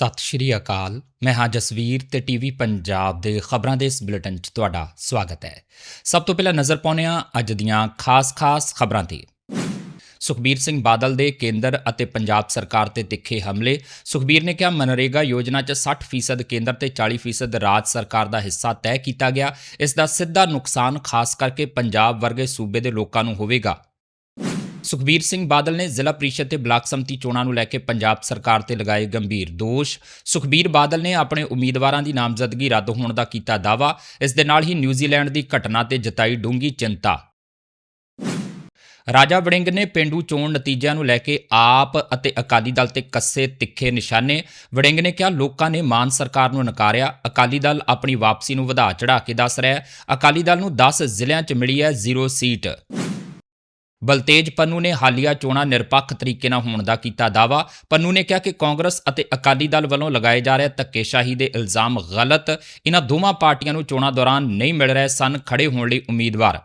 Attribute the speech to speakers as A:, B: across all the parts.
A: ਸਤਿ ਸ਼੍ਰੀ ਅਕਾਲ। ਮੈਂ ਹਾਂ ਜਸਵੀਰ ਤੇ ਟੀਵੀ ਪੰਜਾਬ ਦੇ ਖਬਰਾਂ ਦੇ ਇਸ ਬੁਲੇਟਿਨ 'ਚ ਤੁਹਾਡਾ ਸਵਾਗਤ ਹੈ। ਸਭ ਤੋਂ ਪਹਿਲਾਂ ਨਜ਼ਰ ਪਾਉਂਦੇ ਹਾਂ ਅੱਜ ਦੀਆਂ ਖਾਸ-ਖਾਸ ਖਬਰਾਂ ਤੇ। ਸੁਖਬੀਰ ਸਿੰਘ ਬਾਦਲ ਦੇ ਕੇਂਦਰ ਅਤੇ ਪੰਜਾਬ ਸਰਕਾਰ ਤੇ ਤਿੱਖੇ ਹਮਲੇ। ਸੁਖਬੀਰ ਨੇ ਕਿਹਾ ਮਨਰੇਗਾ ਯੋਜਨਾ 'ਚ 60% ਕੇਂਦਰ ਤੇ 40% ਰਾਜ ਸਰਕਾਰ ਦਾ ਹਿੱਸਾ ਤੈਅ ਕੀਤਾ ਗਿਆ। ਇਸ ਦਾ ਸਿੱਧਾ ਨੁਕਸਾਨ ਖਾਸ ਕਰਕੇ ਪੰਜਾਬ ਵਰਗੇ ਸੂਬੇ ਦੇ ਲੋਕਾਂ ਨੂੰ ਹੋਵੇਗਾ। ਸੁਖਬੀਰ ਸਿੰਘ ਬਾਦਲ ਨੇ ਜ਼ਿਲ੍ਹਾ ਪ੍ਰੀਸ਼ਦ ਤੇ ਬਲਾਕ ਸੰਮਤੀ ਚੋਣਾਂ ਨੂੰ ਲੈ ਕੇ ਪੰਜਾਬ ਸਰਕਾਰ ਤੇ ਲਗਾਏ ਗੰਭੀਰ ਦੋਸ਼। ਸੁਖਬੀਰ ਬਾਦਲ ਨੇ ਆਪਣੇ ਉਮੀਦਵਾਰਾਂ ਦੀ ਨਾਮਜ਼ਦਗੀ ਰੱਦ ਹੋਣ ਦਾ ਕੀਤਾ ਦਾਅਵਾ। ਇਸ ਦੇ ਨਾਲ ਹੀ ਨਿਊਜ਼ੀਲੈਂਡ ਦੀ ਘਟਨਾ ਤੇ ਜਤਾਈ ਡੂੰਗੀ ਚਿੰਤਾ। ਰਾਜਾ ਵੜਿੰਗ ਨੇ ਪਿੰਡੂ ਚੋਣ ਨਤੀਜਿਆਂ ਨੂੰ ਲੈ ਕੇ ਆਪ ਅਤੇ ਅਕਾਲੀ ਦਲ ਤੇ ਕੱਸੇ ਤਿੱਖੇ ਨਿਸ਼ਾਨੇ। ਵੜਿੰਗ ਨੇ ਕਿਹਾ, ਲੋਕਾਂ ਨੇ ਮਾਨ ਸਰਕਾਰ ਨੂੰ ਨਕਾਰਿਆ। ਅਕਾਲੀ ਦਲ ਆਪਣੀ ਵਾਪਸੀ ਨੂੰ ਵਧਾ ਚੜਾ ਕੇ ਦੱਸ ਰਿਹਾ ਹੈ। ਅਕਾਲੀ ਦਲ ਨੂੰ 10 ਜ਼ਿਲ੍ਹਿਆਂ 'ਚ ਮਿਲੀ ਹੈ ਜ਼ੀਰੋ ਸੀਟ। ਬਲਤੇਜ ਪੰਨੂ ਨੇ ਹਾਲੀਆ ਚੋਣਾਂ ਨਿਰਪੱਖ ਤਰੀਕੇ ਨਾਲ ਹੋਣ ਦਾ ਕੀਤਾ ਦਾਅਵਾ। ਪੰਨੂ ਨੇ ਕਿਹਾ ਕਿ ਕਾਂਗਰਸ ਅਤੇ ਅਕਾਲੀ ਦਲ ਵੱਲੋਂ ਲਗਾਏ ਜਾ ਰਹੇ ਧੱਕੇਸ਼ਾਹੀ ਦੇ ਇਲਜ਼ਾਮ ਗਲਤ। ਇਹਨਾਂ ਦੋਵਾਂ ਪਾਰਟੀਆਂ ਨੂੰ ਚੋਣਾਂ ਦੌਰਾਨ ਨਹੀਂ ਮਿਲ ਰਹੇ ਸਨ ਖੜੇ ਹੋਣ ਲਈ ਉਮੀਦਵਾਰ।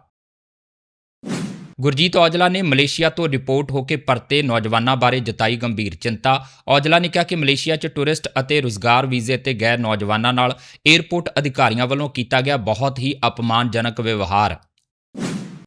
A: ਗੁਰਜੀਤ ਔਜਲਾ ਨੇ ਮਲੇਸ਼ੀਆ ਤੋਂ ਰਿਪੋਰਟ ਹੋ ਕੇ ਪਰਤੇ ਨੌਜਵਾਨਾਂ ਬਾਰੇ ਜਤਾਈ ਗੰਭੀਰ ਚਿੰਤਾ। ਔਜਲਾ ਨੇ ਕਿਹਾ ਕਿ ਮਲੇਸ਼ੀਆ 'ਚ ਟੂਰਿਸਟ ਅਤੇ ਰੁਜ਼ਗਾਰ ਵੀਜ਼ੇ ਤੇ ਗੈਰ ਨੌਜਵਾਨਾਂ ਨਾਲ 에ਅਰਪੋਰਟ ਅਧਿਕਾਰੀਆਂ ਵੱਲੋਂ ਕੀਤਾ ਗਿਆ ਬਹੁਤ ਹੀ ਅਪਮਾਨਜਨਕ ਵਿਵਹਾਰ।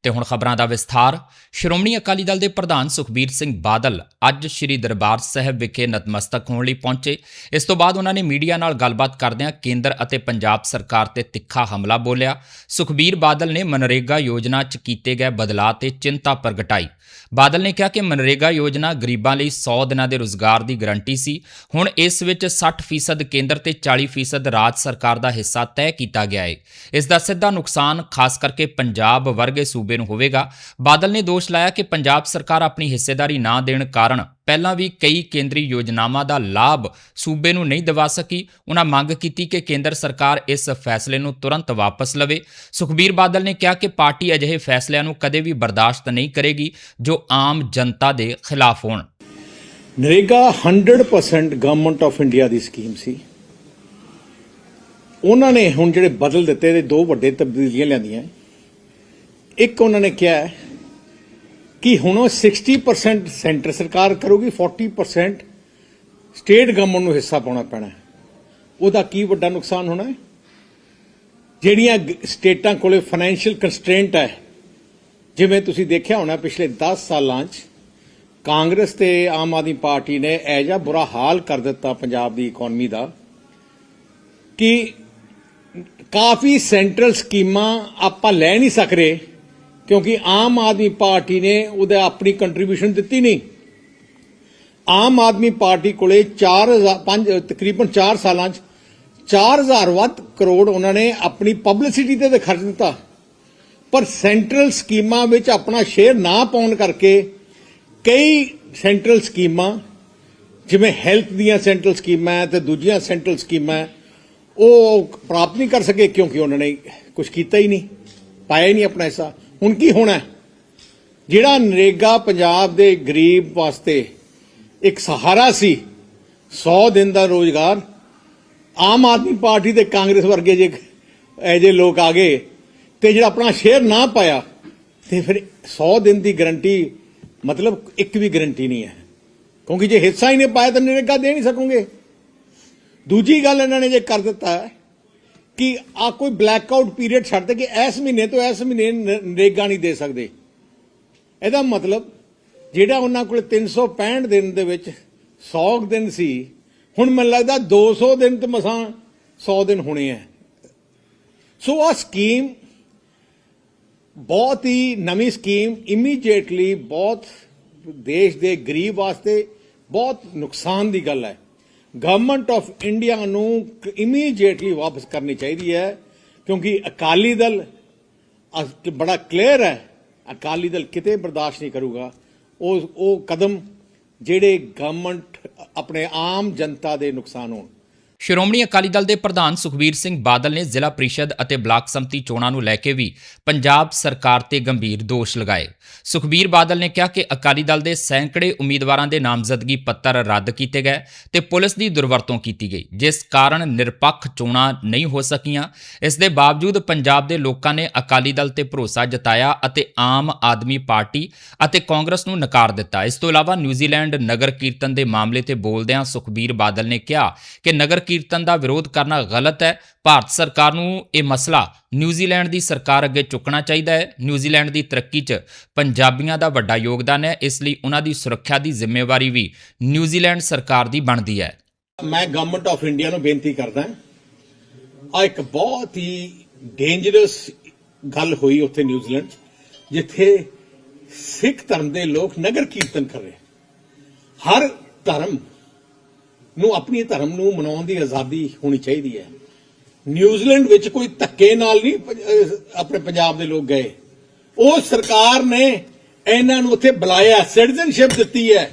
A: ਤੇ ਹੁਣ ਖਬਰਾਂ ਦਾ ਵਿਸਥਾਰ। ਸ਼੍ਰੋਮਣੀ ਅਕਾਲੀ ਦਲ ਦੇ ਪ੍ਰਧਾਨ ਸੁਖਬੀਰ ਸਿੰਘ ਬਾਦਲ ਅੱਜ ਸ੍ਰੀ ਦਰਬਾਰ ਸਾਹਿਬ ਵਿਖੇ ਨਤਮਸਤਕ ਹੋਣ ਲਈ ਪਹੁੰਚੇ। ਇਸ ਤੋਂ ਬਾਅਦ ਉਹਨਾਂ ਨੇ ਮੀਡੀਆ ਨਾਲ ਗੱਲਬਾਤ ਕਰਦਿਆਂ ਕੇਂਦਰ ਅਤੇ ਪੰਜਾਬ ਸਰਕਾਰ ਤੇ ਤਿੱਖਾ ਹਮਲਾ ਬੋਲਿਆ। ਸੁਖਬੀਰ ਬਾਦਲ ਨੇ ਮਨਰੇਗਾ ਯੋਜਨਾ 'ਚ ਕੀਤੇ ਗਏ ਬਦਲਾਅ ਤੇ ਚਿੰਤਾ ਪ੍ਰਗਟਾਈ। ਬਾਦਲ ਨੇ ਕਿਹਾ ਕਿ ਮਨਰੇਗਾ ਯੋਜਨਾ ਗਰੀਬਾਂ ਲਈ 100 ਦਿਨਾਂ ਦੇ ਰੋਜ਼ਗਾਰ ਦੀ ਗਾਰੰਟੀ ਸੀ। ਹੁਣ ਇਸ ਵਿੱਚ 60% ਕੇਂਦਰ ਤੇ 40% ਰਾਜ ਸਰਕਾਰ ਦਾ ਹਿੱਸਾ ਤੈਅ ਕੀਤਾ ਗਿਆ ਹੈ ਇਸ ਦਾ ਸਿੱਧਾ ਨੁਕਸਾਨ ਖਾਸ ਕਰਕੇ ਪੰਜਾਬ ਵਰਗੇ ਸੂਬੇ ਨੂੰ ਹੋਵੇਗਾ। ਬਾਦਲ ਨੇ ਦੋਸ਼ ਲਾਇਆ ਕਿ ਪੰਜਾਬ ਸਰਕਾਰ ਆਪਣੀ ਹਿੱਸੇਦਾਰੀ ਨਾ ਦੇਣ ਕਾਰਨ ਪਹਿਲਾਂ ਵੀ ਕਈ ਕੇਂਦਰੀ ਯੋਜਨਾਵਾਂ ਦਾ ਲਾਭ ਸੂਬੇ ਨੂੰ ਨਹੀਂ ਦਿਵਾ ਸਕੀ। ਉਹਨਾਂ ਮੰਗ ਕੀਤੀ ਕਿ ਕੇਂਦਰ ਸਰਕਾਰ ਇਸ ਫੈਸਲੇ ਨੂੰ ਤੁਰੰਤ ਵਾਪਸ ਲਵੇ। ਸੁਖਬੀਰ ਬਾਦਲ ਨੇ ਕਿਹਾ ਕਿ ਪਾਰਟੀ ਅਜਿਹੇ ਫੈਸਲਿਆਂ ਨੂੰ ਕਦੇ ਵੀ ਬਰਦਾਸ਼ਤ ਨਹੀਂ ਕਰੇਗੀ, ਜੋ ਆਮ ਜਨਤਾ ਦੇ ਖਿਲਾਫ ਹੋਣ।
B: ਨਰੇਗਾ 100% ਗਵਰਨਮੈਂਟ ਆਫ ਇੰਡੀਆ ਦੀ ਸਕੀਮ ਸੀ। ਉਹਨਾਂ ਨੇ ਹੁਣ ਜਿਹੜੇ ਬਦਲ ਦਿੱਤੇ ਤੇ ਦੋ ਵੱਡੇ ਤਬਦੀਲੀਆਂ ਲਿਆਂਦੀਆਂ। ਇੱਕ ਉਹਨਾਂ ਨੇ ਕਿਹਾ ਕਿ ਹੁਣ ਉਹ 60% ਸੈਂਟਰ ਸਰਕਾਰ ਕਰੂਗੀ 40% ਸਟੇਟ ਗਵਰਨਮੈਂਟ ਨੂੰ ਹਿੱਸਾ ਪਾਉਣਾ ਪੈਣਾ। ਉਹਦਾ ਕੀ ਵੱਡਾ ਨੁਕਸਾਨ ਹੋਣਾ ਹੈ? ਜਿਹੜੀਆਂ ਸਟੇਟਾਂ ਕੋਲੇ ਫਾਈਨੈਂਸ਼ੀਅਲ ਕੰਸਟ੍ਰੇਂਟ ਹੈ, ਜਿਵੇਂ ਤੁਸੀਂ ਦੇਖਿਆ ਹੋਣਾ ਪਿਛਲੇ 10 ਸਾਲਾਂ 'ਚ, ਕਾਂਗਰਸ ਤੇ ਆਮ ਆਦਮੀ ਪਾਰਟੀ ਨੇ ਐਜਾ ਬੁਰਾ ਹਾਲ ਕਰ ਦਿੱਤਾ ਪੰਜਾਬ ਦੀ ਇਕਨੋਮੀ ਦਾ, ਕਿ ਕਾਫੀ ਸੈਂਟਰਲ ਸਕੀਮਾਂ ਆਪਾਂ ਲੈ ਨਹੀਂ ਸਕ ਰਹੇ ਕਿਉਂਕਿ ਆਮ ਆਦਮੀ ਪਾਰਟੀ ਨੇ ਉਹਦਾ ਆਪਣੀ ਕੰਟਰੀਬਿਊਸ਼ਨ ਦਿੱਤੀ ਨਹੀਂ। ਆਮ ਆਦਮੀ ਪਾਰਟੀ ਕੋਲੇ 4000 ਪੰਜ, ਤਕਰੀਬਨ 4 ਸਾਲਾਂ 'ਚ 4000 ਵੱਧ ਕਰੋੜ ਉਹਨਾਂ ਨੇ ਆਪਣੀ ਪਬਲਿਸਿਟੀ ਤੇ ਖਰਚ ਦਿੱਤਾ। ਪਰ ਸੈਂਟਰਲ ਸਕੀਮਾਂ ਵਿੱਚ ਆਪਣਾ ਸ਼ੇਅਰ ਨਾ ਪਾਉਣ ਕਰਕੇ ਕਈ ਸੈਂਟਰਲ ਸਕੀਮਾਂ, ਜਿਵੇਂ ਹੈਲਥ ਦੀਆਂ ਸੈਂਟਰਲ ਸਕੀਮਾਂ ਹੈ ਤੇ ਦੂਜੀਆਂ ਸੈਂਟਰਲ ਸਕੀਮਾਂ ਉਹ ਪ੍ਰਾਪਤ ਨਹੀਂ ਕਰ ਸਕੇ ਕਿਉਂਕਿ ਉਹਨਾਂ ਨੇ ਕੁਝ ਕੀਤਾ ਹੀ ਨਹੀਂ, ਪਾਇਆ ਹੀ ਨਹੀਂ ਆਪਣਾ ਹਿੱਸਾ। ਹੁਣ ਕੀ ਹੋਣਾ ਜਿਹੜਾ ਨਰੇਗਾ ਪੰਜਾਬ ਦੇ ਗਰੀਬ ਵਾਸਤੇ ਇੱਕ ਸਹਾਰਾ ਸੀ 100 ਦਿਨ ਦਾ ਰੋਜ਼ਗਾਰ, ਆਮ ਆਦਮੀ ਪਾਰਟੀ ਤੇ ਕਾਂਗਰਸ ਵਰਗੇ ਜੇ ਐਜੇ ਲੋਕ ਆ ਗਏ ਤੇ ਜਿਹੜਾ ਆਪਣਾ ਸ਼ੇਅਰ ਨਾ ਪਾਇਆ, ਤੇ ਫਿਰ 100 ਦਿਨ ਦੀ ਗਰੰਟੀ ਮਤਲਬ ਇੱਕ ਵੀ ਗਰੰਟੀ ਨਹੀਂ ਹੈ। ਕਿਉਂਕਿ ਜੇ ਹਿੱਸਾ ਹੀ ਨਹੀਂ ਪਾਇਆ ਤਾਂ ਨਰੇਗਾ ਦੇ ਨਹੀਂ ਸਕੋਗੇ। ਦੂਜੀ ਗੱਲ ਇਹਨਾਂ ਨੇ ਜੇ ਕਰ ਦਿੱਤਾ ਕਿ ਆ ਕੋਈ ਬਲੈਕ ਆਊਟ ਪੀਰੀਅਡ ਛੱਡ ਦੇ ਕਿ ਇਸ ਮਹੀਨੇ ਤੋਂ ਇਸ ਮਹੀਨੇ ਨਰੇਗਾ ਨਹੀਂ ਦੇ ਸਕਦੇ। ਇਹਦਾ ਮਤਲਬ ਜਿਹੜਾ ਉਹਨਾਂ ਕੋਲ 365 ਦਿਨ ਦੇ ਵਿੱਚ 100 ਦਿਨ ਸੀ, ਹੁਣ ਮੈਨੂੰ ਲੱਗਦਾ 200 ਦਿਨ ਤੇ ਮਸਾਂ 100 ਦਿਨ ਹੋਣੇ ਆ ਸੋ ਆ ਸਕੀਮ ਬਹੁਤ ਹੀ ਨਵੀਂ ਸਕੀਮ ਇਮੀਡੀਏਟਲੀ ਬਹੁਤ ਦੇਸ਼ ਦੇ ਗਰੀਬ ਵਾਸਤੇ ਬਹੁਤ ਨੁਕਸਾਨ ਦੀ ਗੱਲ ਹੈ ਗਵਰਨਮੈਂਟ ਆਫ ਇੰਡੀਆ ਨੂੰ ਇਮੀਡੀਏਟਲੀ ਵਾਪਸ ਕਰਨੀ ਚਾਹੀਦੀ ਹੈ, ਕਿਉਂਕਿ ਅਕਾਲੀ ਦਲ ਬੜਾ ਕਲੀਅਰ ਹੈ, ਅਕਾਲੀ ਦਲ ਕਿਤੇ ਬਰਦਾਸ਼ਤ ਨਹੀਂ ਕਰੂਗਾ। ਉਹ ਉਹ ਕਦਮ ਜਿਹੜੇ ਗਵਰਨਮੈਂਟ ਆਪਣੇ ਆਮ ਜਨਤਾ ਦੇ ਨੁਕਸਾਨ ਹੋਣ।
A: ਸ਼੍ਰੋਮਣੀ ਅਕਾਲੀ ਦਲ ਦੇ ਪ੍ਰਧਾਨ ਸੁਖਬੀਰ ਸਿੰਘ ਬਾਦਲ ਨੇ ਜ਼ਿਲ੍ਹਾ ਪ੍ਰੀਸ਼ਦ ਅਤੇ ਬਲਾਕ ਸੰਮਤੀ ਚੋਣਾਂ ਨੂੰ ਲੈ ਕੇ ਵੀ ਪੰਜਾਬ ਸਰਕਾਰ ਤੇ ਗੰਭੀਰ ਦੋਸ਼ ਲਗਾਏ। ਸੁਖਬੀਰ ਬਾਦਲ ਨੇ ਕਿਹਾ ਕਿ ਅਕਾਲੀ ਦਲ ਦੇ ਸੈਂਕੜੇ ਉਮੀਦਵਾਰਾਂ ਦੇ ਨਾਮਜ਼ਦਗੀ ਪੱਤਰ ਰੱਦ ਕੀਤੇ ਗਏ ਤੇ ਪੁਲਿਸ ਦੀ ਦੁਰਵਰਤੋਂ ਕੀਤੀ ਗਈ, ਜਿਸ ਕਾਰਨ ਨਿਰਪੱਖ ਚੋਣਾਂ ਨਹੀਂ ਹੋ ਸਕੀਆਂ। ਇਸ ਦੇ ਬਾਵਜੂਦ ਪੰਜਾਬ ਦੇ ਲੋਕਾਂ ਨੇ ਅਕਾਲੀ ਦਲ ਤੇ ਭਰੋਸਾ ਜਤਾਇਆ ਅਤੇ ਆਮ ਆਦਮੀ ਪਾਰਟੀ ਅਤੇ ਕਾਂਗਰਸ ਨੂੰ ਨਕਾਰ ਦਿੱਤਾ। ਇਸ ਤੋਂ ਇਲਾਵਾ ਨਿਊਜ਼ੀਲੈਂਡ ਨਗਰ ਕੀਰਤਨ ਦੇ ਮਾਮਲੇ ਤੇ ਬੋਲਦਿਆਂ ਸੁਖਬੀਰ ਬਾਦਲ ਨੇ ਕਿਹਾ ਕਿ ਨਗਰ ਕੀਰਤਨ ਦਾ ਵਿਰੋਧ ਕਰਨਾ ਗਲਤ ਹੈ। ਭਾਰਤ ਸਰਕਾਰ ਨੂੰ ਇਹ ਮਸਲਾ ਨਿਊਜ਼ੀਲੈਂਡ ਦੀ ਸਰਕਾਰ ਅੱਗੇ ਚੁੱਕਣਾ ਚਾਹੀਦਾ ਹੈ। ਨਿਊਜ਼ੀਲੈਂਡ ਦੀ ਤਰੱਕੀ 'ਚ ਪੰਜਾਬੀਆਂ ਦਾ ਵੱਡਾ ਯੋਗਦਾਨ ਹੈ। ਇਸ ਲਈ ਉਹਨਾਂ ਦੀ ਸੁਰੱਖਿਆ ਦੀ ਜ਼ਿੰਮੇਵਾਰੀ ਵੀ ਨਿਊਜ਼ੀਲੈਂਡ ਸਰਕਾਰ ਦੀ ਬਣਦੀ ਹੈ।
B: ਮੈਂ ਗਵਰਨਮੈਂਟ ਆਫ ਇੰਡੀਆ ਨੂੰ ਬੇਨਤੀ ਕਰਦਾ ਆ ਇੱਕ ਬਹੁਤ ਹੀ ਡੇਂਜਰਸ ਗੱਲ ਹੋਈ ਉੱਥੇ ਨਿਊਜ਼ੀਲੈਂਡ 'ਚ, ਜਿੱਥੇ ਸਿੱਖ ਧਰਮ ਦੇ ਲੋਕ ਨਗਰ ਕੀਰਤਨ ਕਰ ਰਹੇ ਹਰ ਧਰਮ ਨੂੰ ਆਪਣੀ ਧਰਮ ਨੂੰ ਮਨਾਉਣ ਦੀ ਆਜ਼ਾਦੀ ਹੋਣੀ ਚਾਹੀਦੀ ਹੈ। ਨਿਊਜ਼ੀਲੈਂਡ ਵਿੱਚ ਕੋਈ ਧੱਕੇ ਨਾਲ ਨਹੀਂ ਆਪਣੇ ਪੰਜਾਬ ਦੇ ਲੋਕ ਗਏ। ਉਹ ਸਰਕਾਰ ਨੇ ਇਹਨਾਂ ਨੂੰ ਉੱਥੇ ਬੁਲਾਇਆ, ਸਿਟੀਜ਼ਨਸ਼ਿਪ ਦਿੱਤੀ ਹੈ।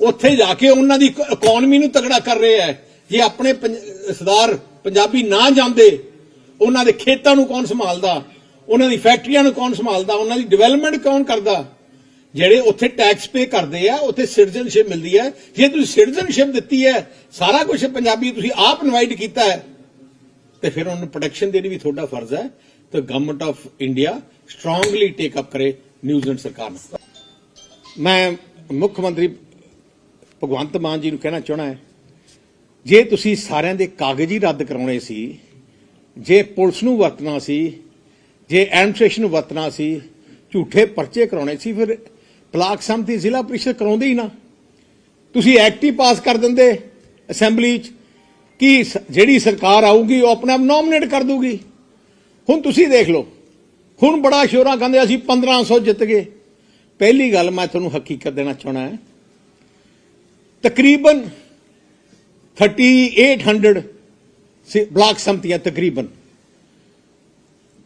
B: ਉੱਥੇ ਜਾ ਕੇ ਉਹਨਾਂ ਦੀ ਇਕਨੋਮੀ ਨੂੰ ਤਗੜਾ ਕਰ ਰਿਹਾ ਹੈ। ਜੇ ਆਪਣੇ ਸਰਦਾਰ ਪੰਜਾਬੀ ਨਾ ਜਾਂਦੇ ਉਹਨਾਂ ਦੇ ਖੇਤਾਂ ਨੂੰ ਕੌਣ ਸੰਭਾਲਦਾ? ਉਹਨਾਂ ਦੀ ਫੈਕਟਰੀਆਂ ਨੂੰ ਕੌਣ ਸੰਭਾਲਦਾ? ਉਹਨਾਂ ਦੀ ਡਿਵੈਲਪਮੈਂਟ ਕੌਣ ਕਰਦਾ? ਜਿਹੜੇ ਉੱਥੇ ਟੈਕਸ ਪੇ ਕਰਦੇ ਆ, ਉੱਥੇ ਸਿਟੀਜ਼ਨਸ਼ਿਪ ਮਿਲਦੀ ਹੈ। ਜੇ ਤੁਸੀਂ ਸਿਟੀਜ਼ਨਸ਼ਿਪ ਦਿੱਤੀ ਹੈ, ਸਾਰਾ ਕੁਝ ਪੰਜਾਬੀ ਤੁਸੀਂ ਆਪ ਇਨਵਾਈਟ ਕੀਤਾ ਹੈ, ਤੇ ਫਿਰ ਉਹਨੂੰ ਪ੍ਰੋਟੈਕਸ਼ਨ ਦੇਣੀ ਵੀ ਤੁਹਾਡਾ ਫਰਜ਼ ਹੈ। ਤੇ government of India strongly take up ਕਰੇ ਨਿਊਜ਼ੀਲੈਂਡ ਸਰਕਾਰ ਨੂੰ। ਮੈਂ ਮੁੱਖ ਮੰਤਰੀ ਭਗਵੰਤ ਮਾਨ ਜੀ ਨੂੰ ਕਹਿਣਾ ਚਾਹਣਾ ਹੈ, ਜੇ ਤੁਸੀਂ ਸਾਰਿਆਂ ਦੇ ਕਾਗਜ਼ ਹੀ ਰੱਦ ਕਰਾਉਣੇ ਸੀ, ਜੇ ਪੁਲਿਸ ਨੂੰ ਵਰਤਣਾ ਸੀ, ਜੇ ਐਡਮਿਨਿਸਟ੍ਰੇਸ਼ਨ ਨੂੰ ਵਰਤਣਾ ਸੀ, ਝੂਠੇ ਪਰਚੇ ਕਰਾਉਣੇ ਸੀ, ਫਿਰ ਬਲਾਕ ਸੰਮਤੀ ਜ਼ਿਲ੍ਹਾ ਪ੍ਰੀਸ਼ਦ ਕਰਾਉਂਦੇ ਹੀ ਨਾ। ਤੁਸੀਂ ਐਕਟ ਹੀ ਪਾਸ ਕਰ ਦਿੰਦੇ ਅਸੈਂਬਲੀ 'ਚ ਕਿ ਜਿਹੜੀ ਸਰਕਾਰ ਆਊਗੀ ਉਹ ਆਪਣੇ ਆਪ ਨੋਮੀਨੇਟ ਕਰ ਦੂਗੀ। ਹੁਣ ਤੁਸੀਂ ਦੇਖ ਲਓ, ਹੁਣ ਬੜਾ ਸ਼ੋਰਾਂ ਕਹਿੰਦੇ ਅਸੀਂ 1500 ਜਿੱਤ ਗਏ। ਪਹਿਲੀ ਗੱਲ ਮੈਂ ਤੁਹਾਨੂੰ ਹਕੀਕਤ ਦੇਣਾ ਚਾਹਣਾ ਹੈ। ਤਕਰੀਬਨ 3800 ਸੀ- ਬਲਾਕ ਸੰਮਤੀਆਂ ਤਕਰੀਬਨ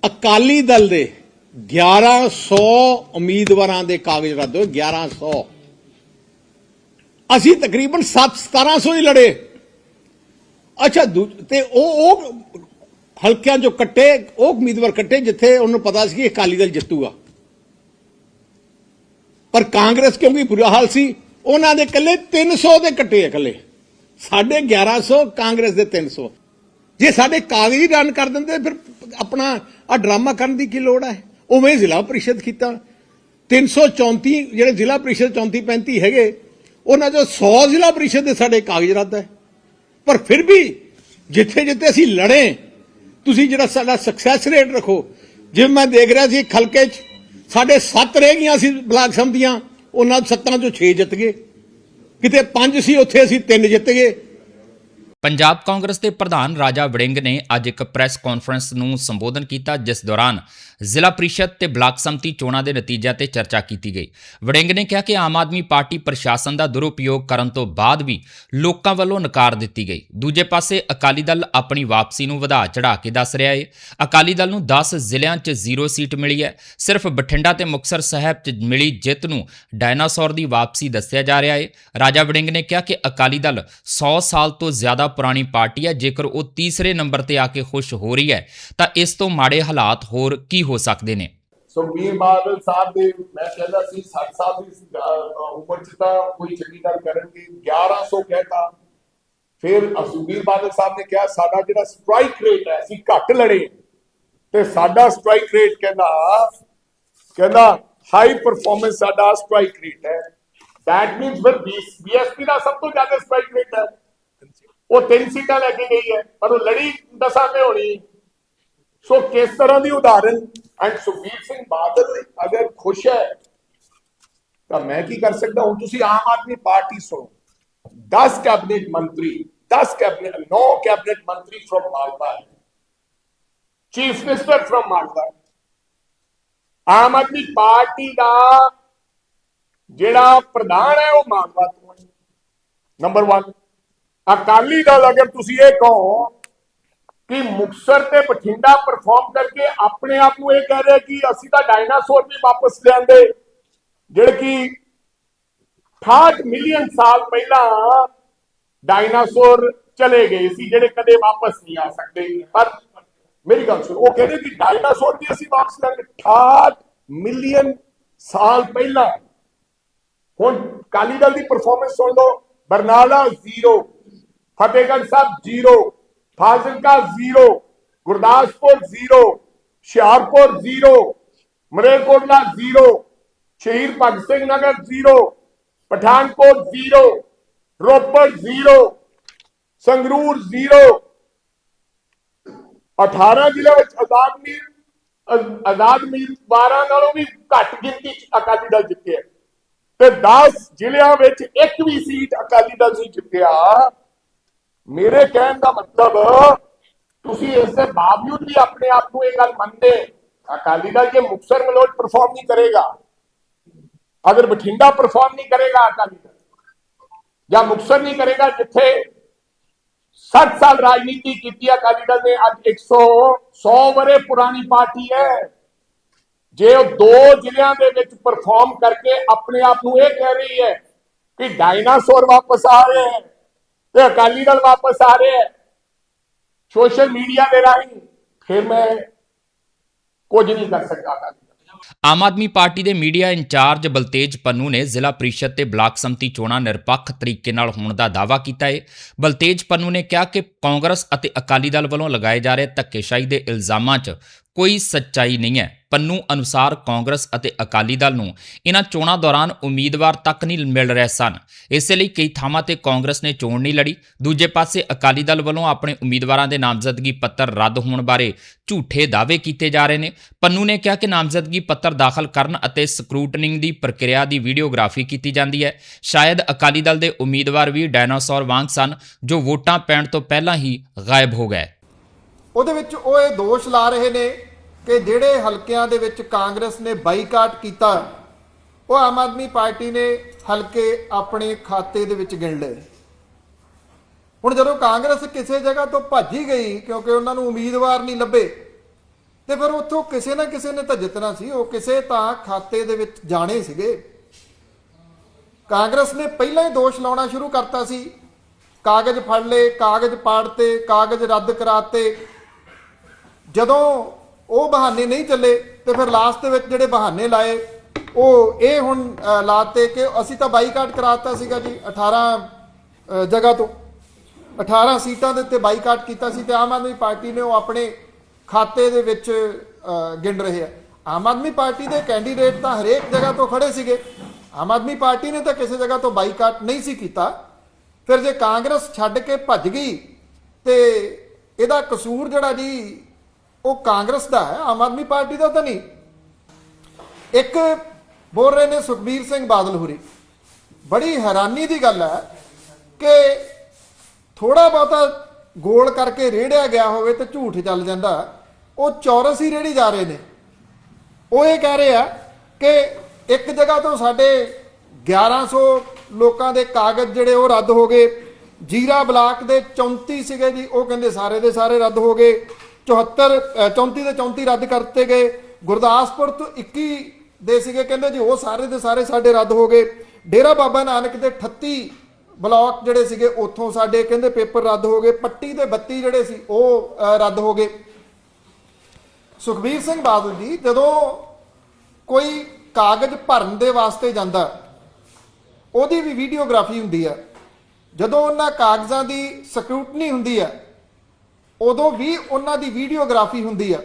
B: ਅਕਾਲੀ ਦਲ ਦੇ 1100 ਉਮੀਦਵਾਰਾਂ ਦੇ ਕਾਗਜ਼ ਰੱਦ ਹੋਏ 1100 ਅਸੀਂ ਤਕਰੀਬਨ 7 1700 ਹੀ ਲੜੇ। ਅੱਛਾ, ਦੂ- ਤੇ ਉਹ ਉਹ ਹਲਕਿਆਂ ਚੋਂ ਕੱਟੇ, ਉਹ ਉਮੀਦਵਾਰ ਕੱਟੇ ਜਿੱਥੇ ਉਹਨੂੰ ਪਤਾ ਸੀ ਕਿ ਅਕਾਲੀ ਦਲ ਜਿੱਤੂਗਾ। ਪਰ ਕਾਂਗਰਸ ਕਿਉਂਕਿ ਬੁਰਾ ਹਾਲ ਸੀ? ਉਹਨਾਂ ਦੇ ਇਕੱਲੇ 300 ਦੇ ਕੱਟੇ ਆ ਇਕੱਲੇ। ਸਾਡੇ 1100 ਕਾਂਗਰਸ ਦੇ 300 ਜੇ ਸਾਡੇ ਕਾਗਜ਼ ਹੀ ਰਨ ਕਰ ਦਿੰਦੇ, ਫਿਰ ਆਪਣਾ ਆ ਡਰਾਮਾ ਕਰਨ ਦੀ ਕੀ ਲੋੜ ਹੈ ਉਵੇਂ ਜ਼ਿਲ੍ਹਾ ਪ੍ਰੀਸ਼ਦ ਕੀਤਾ। 334 ਜਿਹੜੇ ਜ਼ਿਲ੍ਹਾ ਪ੍ਰੀਸ਼ਦ 34 35 ਹੈਗੇ, ਉਹਨਾਂ ਚੋਂ 100 ਜ਼ਿਲ੍ਹਾ ਪ੍ਰੀਸ਼ਦ ਦੇ ਸਾਡੇ ਕਾਗਜ਼ ਰੱਦ ਹੈ। ਪਰ ਫਿਰ ਵੀ ਜਿੱਥੇ ਜਿੱਥੇ ਅਸੀਂ ਲੜੇ, ਤੁਸੀਂ ਜਿਹੜਾ ਸਾਡਾ ਸਕਸੈਸ ਰੇਟ ਰੱਖੋ, ਜਿਵੇਂ ਮੈਂ ਦੇਖ ਰਿਹਾ ਸੀ ਖਲਕੇ 'ਚ, ਸਾਡੇ 7 ਰਹਿ ਗਈਆਂ ਸੀ ਬਲਾਕ ਸੰਮਤੀਆਂ ਉਹਨਾਂ ਸੱਤਾਂ ਚੋਂ 6 ਜਿੱਤ ਗਏ। ਕਿਤੇ 5 ਸੀ, ਉੱਥੇ ਅਸੀਂ 3 ਜਿੱਤ ਗਏ।
A: ਪੰਜਾਬ ਕਾਂਗਰਸ ਦੇ ਪ੍ਰਧਾਨ ਰਾਜਾ ਵੜਿੰਗ ਨੇ ਅੱਜ ਇੱਕ ਪ੍ਰੈਸ ਕਾਨਫਰੰਸ ਨੂੰ ਸੰਬੋਧਨ ਕੀਤਾ, ਜਿਸ ਦੌਰਾਨ ਜ਼ਿਲ੍ਹਾ ਪ੍ਰੀਸ਼ਦ ਤੇ ਬਲਾਕ ਸੰਮਤੀ ਚੋਣਾਂ ਦੇ ਨਤੀਜਿਆਂ ਤੇ ਚਰਚਾ ਕੀਤੀ ਗਈ। ਵੜਿੰਗ ਨੇ ਕਿਹਾ ਕਿ ਆਮ ਆਦਮੀ ਪਾਰਟੀ ਪ੍ਰਸ਼ਾਸਨ ਦਾ ਦੁਰਉਪਯੋਗ ਕਰਨ ਤੋਂ ਬਾਅਦ ਵੀ ਲੋਕਾਂ ਵੱਲੋਂ ਨਕਾਰ ਦਿੱਤੀ ਗਈ। ਦੂਜੇ ਪਾਸੇ ਅਕਾਲੀ ਦਲ ਆਪਣੀ ਵਾਪਸੀ ਨੂੰ ਵਧਾ ਚੜਾ ਕੇ ਦੱਸ ਰਿਹਾ ਹੈ ਅਕਾਲੀ ਦਲ ਨੂੰ 10 ਜ਼ਿਲ੍ਹਿਆਂ 'ਚ ਜ਼ੀਰੋ ਸੀਟ ਮਿਲੀ ਹੈ। ਸਿਰਫ ਬਠਿੰਡਾ ਤੇ ਮੁਕਤਸਰ ਸਾਹਿਬ 'ਚ ਮਿਲੀ ਜਿੱਤ ਨੂੰ ਡਾਇਨਾਸੌਰ ਦੀ ਵਾਪਸੀ ਦੱਸਿਆ ਜਾ ਰਿਹਾ ਹੈ ਰਾਜਾ ਵੜਿੰਗ ਨੇ ਕਿਹਾ ਕਿ ਅਕਾਲੀ ਦਲ 100 ਸਾਲ ਤੋਂ ਜ਼ਿਆਦਾ ਪੁਰਾਣੀ ਪਾਰਟੀ ਹੈ। ਜੇਕਰ ਉਹ ਤੀਸਰੇ ਨੰਬਰ ਤੇ ਆ ਕੇ ਖੁਸ਼ ਹੋ ਰਹੀ ਹੈ, ਤਾਂ ਇਸ ਤੋਂ ਮਾੜੇ ਹਾਲਾਤ ਹੋਰ ਕੀ ਹੋ ਸਕਦੇ ਨੇ
C: ਸੁਖਬੀਰ ਬਾਦਲ ਸਾਹਿਬ ਦੇ ਮੈਂ ਕਹਿੰਦਾ ਸੀ 60 ਸਾਲ ਦੀ ਅਹ, ਉਮਰ ਚ ਤਾਂ ਕੋਈ ਚੰਗੀ ਗੱਲ ਕਰਨਗੇ 1100 ਕਹਿਤਾ ਫਿਰ ਸੁਖਬੀਰ ਬਾਦਲ ਸਾਹਿਬ ਨੇ ਕਿਹਾ ਸਾਡਾ ਜਿਹੜਾ ਸਟ੍ਰਾਈਕ ਰੇਟ ਹੈ ਅਸੀਂ ਘੱਟ ਲੜੇ ਤੇ ਸਾਡਾ ਸਟ੍ਰਾਈਕ ਰੇਟ ਕਹਿੰਦਾ ਕਹਿੰਦਾ ਹਾਈ ਪਰਫਾਰਮੈਂਸ ਸਾਡਾ ਸਟ੍ਰਾਈਕ ਰੇਟ ਹੈ ਦੈਟ ਮੀਨਸ ਫਿਰ ਬੀਐਸਪੀ ਦਾ ਸਭ ਤੋਂ ਜ਼ਿਆਦਾ ਸਟ੍ਰਾਈਕ ਰੇਟ ਹੈ ਉਹ ਤਿੰਨ ਸੀਟਾਂ ਲੈ ਕੇ ਗਈ ਹੈ ਪਰ ਉਹ ਲੜੀ ਦਸਾਂ ਤੇ ਹੋਣੀ ਸੋ ਕਿਸ ਤਰ੍ਹਾਂ ਦੀ ਉਦਾਹਰਨ ਐਂਡ ਸੁਖਬੀਰ ਸਿੰਘ ਬਾਦਲ ਅਗਰ ਖੁਸ਼ ਹੈ ਤਾਂ ਮੈਂ ਕੀ ਕਰ ਸਕਦਾ ਹੁਣ ਤੁਸੀਂ ਆਮ ਆਦਮੀ ਪਾਰਟੀ ਸੁਣੋ 10 ਕੈਬਨਿਟ ਮੰਤਰੀ 10 ਕੈਬਨਿਟ 9 ਕੈਬਨਿਟ ਮੰਤਰੀ from Malwa chief minister from Malwa Aam Aadmi party ਦਾ ਜਿਹੜਾ ਪ੍ਰਧਾਨ ਹੈ ਉਹ ਮਾਲਵਾ ਤੋਂ ਹੈ ਨੰਬਰ 1 ਅਕਾਲੀ ਦਲ ਅਗਰ ਤੁਸੀਂ ਇਹ ਕਹੋ ਕਿ ਮੁਕਸਰ ਤੇ ਬਠਿੰਡਾ ਪਰਫਾਰਮ ਕਰਕੇ ਆਪਣੇ ਆਪ ਨੂੰ ਇਹ ਕਹਿ ਰਿਹਾ ਕਿ ਅਸੀਂ ਤਾਂ ਡਾਇਨਾਸੌਰ ਵੀ ਵਾਪਸ ਲਿਆਂਦੇ, ਜਿਹੜੇ ਕਿ 68 ਮਿਲੀਅਨ ਸਾਲ ਪਹਿਲਾਂ ਡਾਇਨਾਸੌਰ ਚਲੇ ਗਏ ਸੀ, ਜਿਹੜੇ ਕਦੇ ਵਾਪਸ ਨਹੀਂ ਆ ਸਕਦੇ। ਪਰ ਮੇਰੀ ਗੱਲ ਸੁਣੋ, ਉਹ ਕਹਿੰਦੇ ਕਿ ਡਾਇਨਾਸੌਰ ਵੀ ਅਸੀਂ ਵਾਪਸ ਲਾਂਗੇ 68 ਮਿਲੀਅਨ ਸਾਲ ਪਹਿਲਾਂ। ਹੁਣ ਕਾਲੀ ਦਲ ਦੀ ਪਰਫਾਰਮੈਂਸ ਸੁਣ ਲਓ, Barnala zero Fatehgarh Sahib zero Fazilka zero, Gurdaspur zero, Hoshiarpur zero Malerkotla zero, Shaheed Bhagat Singh Nagar zero, Pathankot zero, Ropar zero, Sangrur zero. 18 ਜ਼ਿਲ੍ਹਿਆਂ ਵਿੱਚ ਆਜ਼ਾਦ ਮੀਰ ਆਜ਼ਾਦ ਮੀਰ 12 ਨਾਲੋਂ ਵੀ ਘੱਟ ਗਿਣਤੀ ਚ ਅਕਾਲੀ ਦਲ ਜਿੱਤਿਆ। ਤੇ 10 ਜ਼ਿਲ੍ਹਿਆਂ ਵਿੱਚ ਇੱਕ ਵੀ ਸੀਟ ਅਕਾਲੀ ਦਲ ਨਹੀਂ ਜਿੱਤਿਆ। ਮੇਰੇ ਕਹਿਣ ਦਾ ਮਤਲਬ, ਤੁਸੀਂ ਇਸ ਦੇ ਬਾਵਜੂਦ ਵੀ ਆਪਣੇ ਆਪ ਨੂੰ ਇਹ ਗੱਲ ਮੰਨਦੇ, ਅਕਾਲੀ ਦਲ ਜੇ ਮੁਕਸਰ ਮਲੋਟ ਪਰਫਾਰਮ ਨਹੀਂ ਕਰੇਗਾ, ਅਗਰ ਬਠਿੰਡਾ ਪਰਫਾਰਮ ਨਹੀਂ ਕਰੇਗਾ ਅਕਾਲੀ ਦਲ, ਜਾਂ ਮੁਕਸਰ ਨਹੀਂ ਕਰੇਗਾ, ਜਿੱਥੇ 60 ਸਾਲ ਰਾਜਨੀਤੀ ਕੀਤੀ ਅਕਾਲੀ ਦਲ ਨੇ, ਅੱਜ 100 100 ਵਰੇ ਪੁਰਾਣੀ ਪਾਰਟੀ ਹੈ। ਜੇ ਉਹ ਦੋ ਜ਼ਿਲ੍ਹਿਆਂ ਦੇ ਵਿੱਚ ਪਰਫਾਰਮ ਕਰਕੇ ਆਪਣੇ ਆਪ ਨੂੰ ਇਹ ਕਹਿ ਰਹੀ ਹੈ ਕਿ ਡਾਇਨਾਸੌਰ ਵਾਪਸ ਆ ਰਹੇ ਹੈ ਤੇ ਅਕਾਲੀ ਦਲ ਵਾਪਸ ਆ ਰਹੇ ਹੈ। ਸੋਸ਼ਲ ਮੀਡੀਆ ਦੇ ਰਾਹੀਂ ਫਿਰ ਮੈਂ ਕੁਝ ਨਹੀਂ ਕਰ ਸਕਦਾ ਅਕਾਲੀ
A: ਆਮ ਆਦਮੀ ਪਾਰਟੀ ਦੇ ਮੀਡੀਆ ਇੰਚਾਰਜ ਬਲਤੇਜ ਪੰਨੂ ਨੇ ਜ਼ਿਲ੍ਹਾ ਪ੍ਰੀਸ਼ਦ ਤੇ ਬਲਾਕ ਸੰਮਤੀ ਚੋਣਾਂ ਨਿਰਪੱਖ ਤਰੀਕੇ ਨਾਲ ਹੋਣ ਦਾ ਦਾਅਵਾ ਕੀਤਾ ਹੈ। ਬਲਤੇਜ ਪੰਨੂ ਨੇ ਕਿਹਾ ਕਿ ਕਾਂਗਰਸ ਅਤੇ ਅਕਾਲੀ ਦਲ ਵੱਲੋਂ ਲਗਾਏ ਜਾ ਰਹੇ ਧੱਕੇਸ਼ਾਹੀ ਦੇ ਇਲਜ਼ਾਮਾਂ 'ਚ ਕੋਈ ਸੱਚਾਈ ਨਹੀਂ ਹੈ। ਪੰਨੂ ਅਨੁਸਾਰ ਕਾਂਗਰਸ ਅਤੇ ਅਕਾਲੀ ਦਲ ਨੂੰ ਇਹਨਾਂ ਚੋਣਾਂ ਦੌਰਾਨ ਉਮੀਦਵਾਰ ਤੱਕ ਨਹੀਂ ਮਿਲ ਰਹੇ ਸਨ। ਇਸੇ ਲਈ ਕਈ ਥਾਵਾਂ ਤੇ ਕਾਂਗਰਸ ਨੇ ਚੋਣ ਨਹੀਂ ਲੜੀ। ਦੂਜੇ ਪਾਸੇ ਅਕਾਲੀ ਦਲ ਵੱਲੋਂ ਆਪਣੇ ਉਮੀਦਵਾਰਾਂ ਦੇ ਨਾਮਜ਼ਦਗੀ ਪੱਤਰ ਰੱਦ ਹੋਣ ਬਾਰੇ ਝੂਠੇ ਦਾਅਵੇ ਕੀਤੇ ਜਾ ਰਹੇ ਨੇ। ਪੰਨੂ ਨੇ ਕਿਹਾ ਕਿ ਨਾਮਜ਼ਦਗੀ ਪੱਤਰ ਦਾਖਲ ਕਰਨ ਅਤੇ ਸਕਰੂਟਨਿੰਗ ਦੀ ਪ੍ਰਕਿਰਿਆ ਦੀ ਵੀਡੀਓਗ੍ਰਾਫੀ ਕੀਤੀ ਜਾਂਦੀ ਹੈ। ਸ਼ਾਇਦ ਅਕਾਲੀ ਦਲ ਦੇ ਉਮੀਦਵਾਰ ਵੀ ਡਾਇਨਾਸੌਰ ਵਾਂਗ ਸਨ ਜੋ ਵੋਟਾਂ ਪੈਣ ਤੋਂ ਪਹਿਲਾਂ ਹੀ ਗਾਇਬ ਹੋ ਗਏ।
D: ਉਹਦੇ ਵਿੱਚ ਉਹ ਇਹ ਦੋਸ਼ ਲਾ ਰਹੇ ਨੇ ਕਿ ਜਿਹੜੇ ਹਲਕਿਆਂ ਦੇ ਵਿੱਚ ਕਾਂਗਰਸ ਨੇ ਬਾਈਕਾਟ ਕੀਤਾ, ਉਹ ਆਮ ਆਦਮੀ ਪਾਰਟੀ ਨੇ ਹਲਕੇ ਆਪਣੇ ਖਾਤੇ ਦੇ ਵਿੱਚ ਗਿਣ ਲਏ। ਹੁਣ ਜਦੋਂ ਕਾਂਗਰਸ ਕਿਸੇ ਜਗ੍ਹਾ ਤੋਂ ਭੱਜੀ ਗਈ ਕਿਉਂਕਿ ਉਹਨਾਂ ਨੂੰ ਉਮੀਦਵਾਰ ਨਹੀਂ ਲੱਭੇ, ਤੇ ਫਿਰ ਉੱਥੋਂ ਕਿਸੇ ਨਾ ਕਿਸੇ ਨੇ ਤਾਂ ਜਿੱਤਣਾ ਸੀ, ਉਹ ਕਿਸੇ ਤਾਂ ਖਾਤੇ ਦੇ ਵਿੱਚ ਜਾਣੇ ਸੀਗੇ। ਕਾਂਗਰਸ ਨੇ ਪਹਿਲਾਂ ਹੀ ਦੋਸ਼ ਲਾਉਣਾ ਸ਼ੁਰੂ ਕਰਤਾ ਸੀ। ਕਾਗਜ਼ ਫੜ ਲਏ, ਕਾਗਜ਼ ਪਾੜਤੇ, ਕਾਗਜ਼ ਰੱਦ ਕਰਾਤੇ। ਜਦੋਂ ਉਹ ਬਹਾਨੇ ਨਹੀਂ ਚੱਲੇ ਤੇ ਫਿਰ ਲਾਸਟ ਦੇ ਵਿੱਚ ਜਿਹੜੇ ਬਹਾਨੇ ਲਾਏ, ਉਹ ਇਹ ਹੁਣ ਲਾਤੇ ਕਿ ਅਸੀਂ ਤਾਂ ਬਾਈਕਾਟ ਕਰਾਤਾ ਸੀਗਾ ਜੀ 18 ਜਗ੍ਹਾ ਤੋਂ। 18 ਸੀਟਾਂ ਦੇ ਉੱਤੇ ਬਾਈਕਾਟ ਕੀਤਾ ਸੀ ਤੇ ਆਮ ਆਦਮੀ ਪਾਰਟੀ ਨੇ ਉਹ ਆਪਣੇ ਖਾਤੇ ਦੇ ਵਿੱਚ ਗਿਣ ਰਹੇ ਆ। ਆਮ ਆਦਮੀ ਪਾਰਟੀ ਦੇ ਕੈਂਡੀਡੇਟ ਤਾਂ ਹਰੇਕ ਜਗ੍ਹਾ ਤੋਂ ਖੜੇ ਸੀਗੇ। ਆਮ ਆਦਮੀ ਪਾਰਟੀ ਨੇ ਤਾਂ ਕਿਸੇ ਜਗ੍ਹਾ ਤੋਂ ਬਾਈਕਾਟ ਨਹੀਂ ਸੀ ਕੀਤਾ। ਫਿਰ ਜੇ ਕਾਂਗਰਸ ਛੱਡ ਕੇ ਭੱਜ ਗਈ ਤੇ ਇਹਦਾ ਕਸੂਰ ਜਿਹੜਾ ਜੀ ਉਹ ਕਾਂਗਰਸ ਦਾ ਹੈ, ਆਮ ਆਦਮੀ ਪਾਰਟੀ ਦਾ ਤਾਂ ਨਹੀਂ। ਇੱਕ ਬੋਲ ਰਹੇ ਨੇ ਸੁਖਬੀਰ ਸਿੰਘ ਬਾਦਲ ਹੁਰੀ। ਬੜੀ ਹੈਰਾਨੀ ਦੀ ਗੱਲ ਹੈ ਕਿ ਥੋੜਾ ਬਹੁਤਾ ਗੋਲ ਕਰਕੇ ਰੇੜਿਆ ਗਿਆ ਹੋਵੇ ਤੇ ਝੂਠ ਚੱਲ ਜਾਂਦਾ। ਉਹ ਚੌਰਸ ਹੀ ਰੇੜੀ ਜਾ ਰਹੇ ਨੇ। ਉਹ ਇਹ ਕਹਿ ਰਹੇ ਆ ਕਿ ਇੱਕ ਜਗ੍ਹਾ ਤੋਂ ਸਾਡੇ 1100 ਲੋਕਾਂ ਦੇ ਕਾਗਜ਼ ਜਿਹੜੇ ਉਹ ਰੱਦ ਹੋ ਗਏ। ਜੀਰਾ ਬਲਾਕ ਦੇ 34 ਸੀਗੇ ਜੀ, ਉਹ ਕਹਿੰਦੇ ਸਾਰੇ ਦੇ ਸਾਰੇ ਰੱਦ ਹੋ ਗਏ। 74 ਅ, 34 ਦੇ 34 ਰੱਦ ਕਰਤੇ ਗਏ। ਗੁਰਦਾਸਪੁਰ ਤੋਂ 21 ਦੇ ਸੀਗੇ। ਕਹਿੰਦੇ ਜੀ ਉਹ ਸਾਰੇ ਦੇ ਸਾਰੇ ਸਾਡੇ ਰੱਦ ਹੋ ਗਏ। ਡੇਰਾ ਬਾਬਾ ਨਾਨਕ ਦੇ 38 ਬਲਾਕ ਜਿਹੜੇ ਸੀਗੇ ਉੱਥੋਂ ਸਾਡੇ ਕਹਿੰਦੇ ਪੇਪਰ ਰੱਦ ਹੋ ਗਏ। ਪੱਟੀ ਦੇ 32 ਜਿਹੜੇ ਸੀ ਉਹ ਰੱਦ ਹੋ ਗਏ। ਸੁਖਬੀਰ ਸਿੰਘ ਬਾਦਲ ਜੀ ਜਦੋਂ ਕੋਈ ਕਾਗਜ਼ ਭਰਨ ਦੇ ਵਾਸਤੇ ਜਾਂਦਾ ਉਹਦੀ ਵੀ ਵੀਡੀਓਗ੍ਰਾਫੀ ਹੁੰਦੀ ਹੈ ਜਦੋਂ ਉਹਨਾਂ ਕਾਗਜ਼ਾਂ ਦੀ ਸਕਰੂਟਨੀ ਹੁੰਦੀ ਹੈ ਉਦੋਂ ਵੀ ਉਹਨਾਂ ਦੀ ਵੀਡੀਓਗ੍ਰਾਫੀ ਹੁੰਦੀ ਹੈ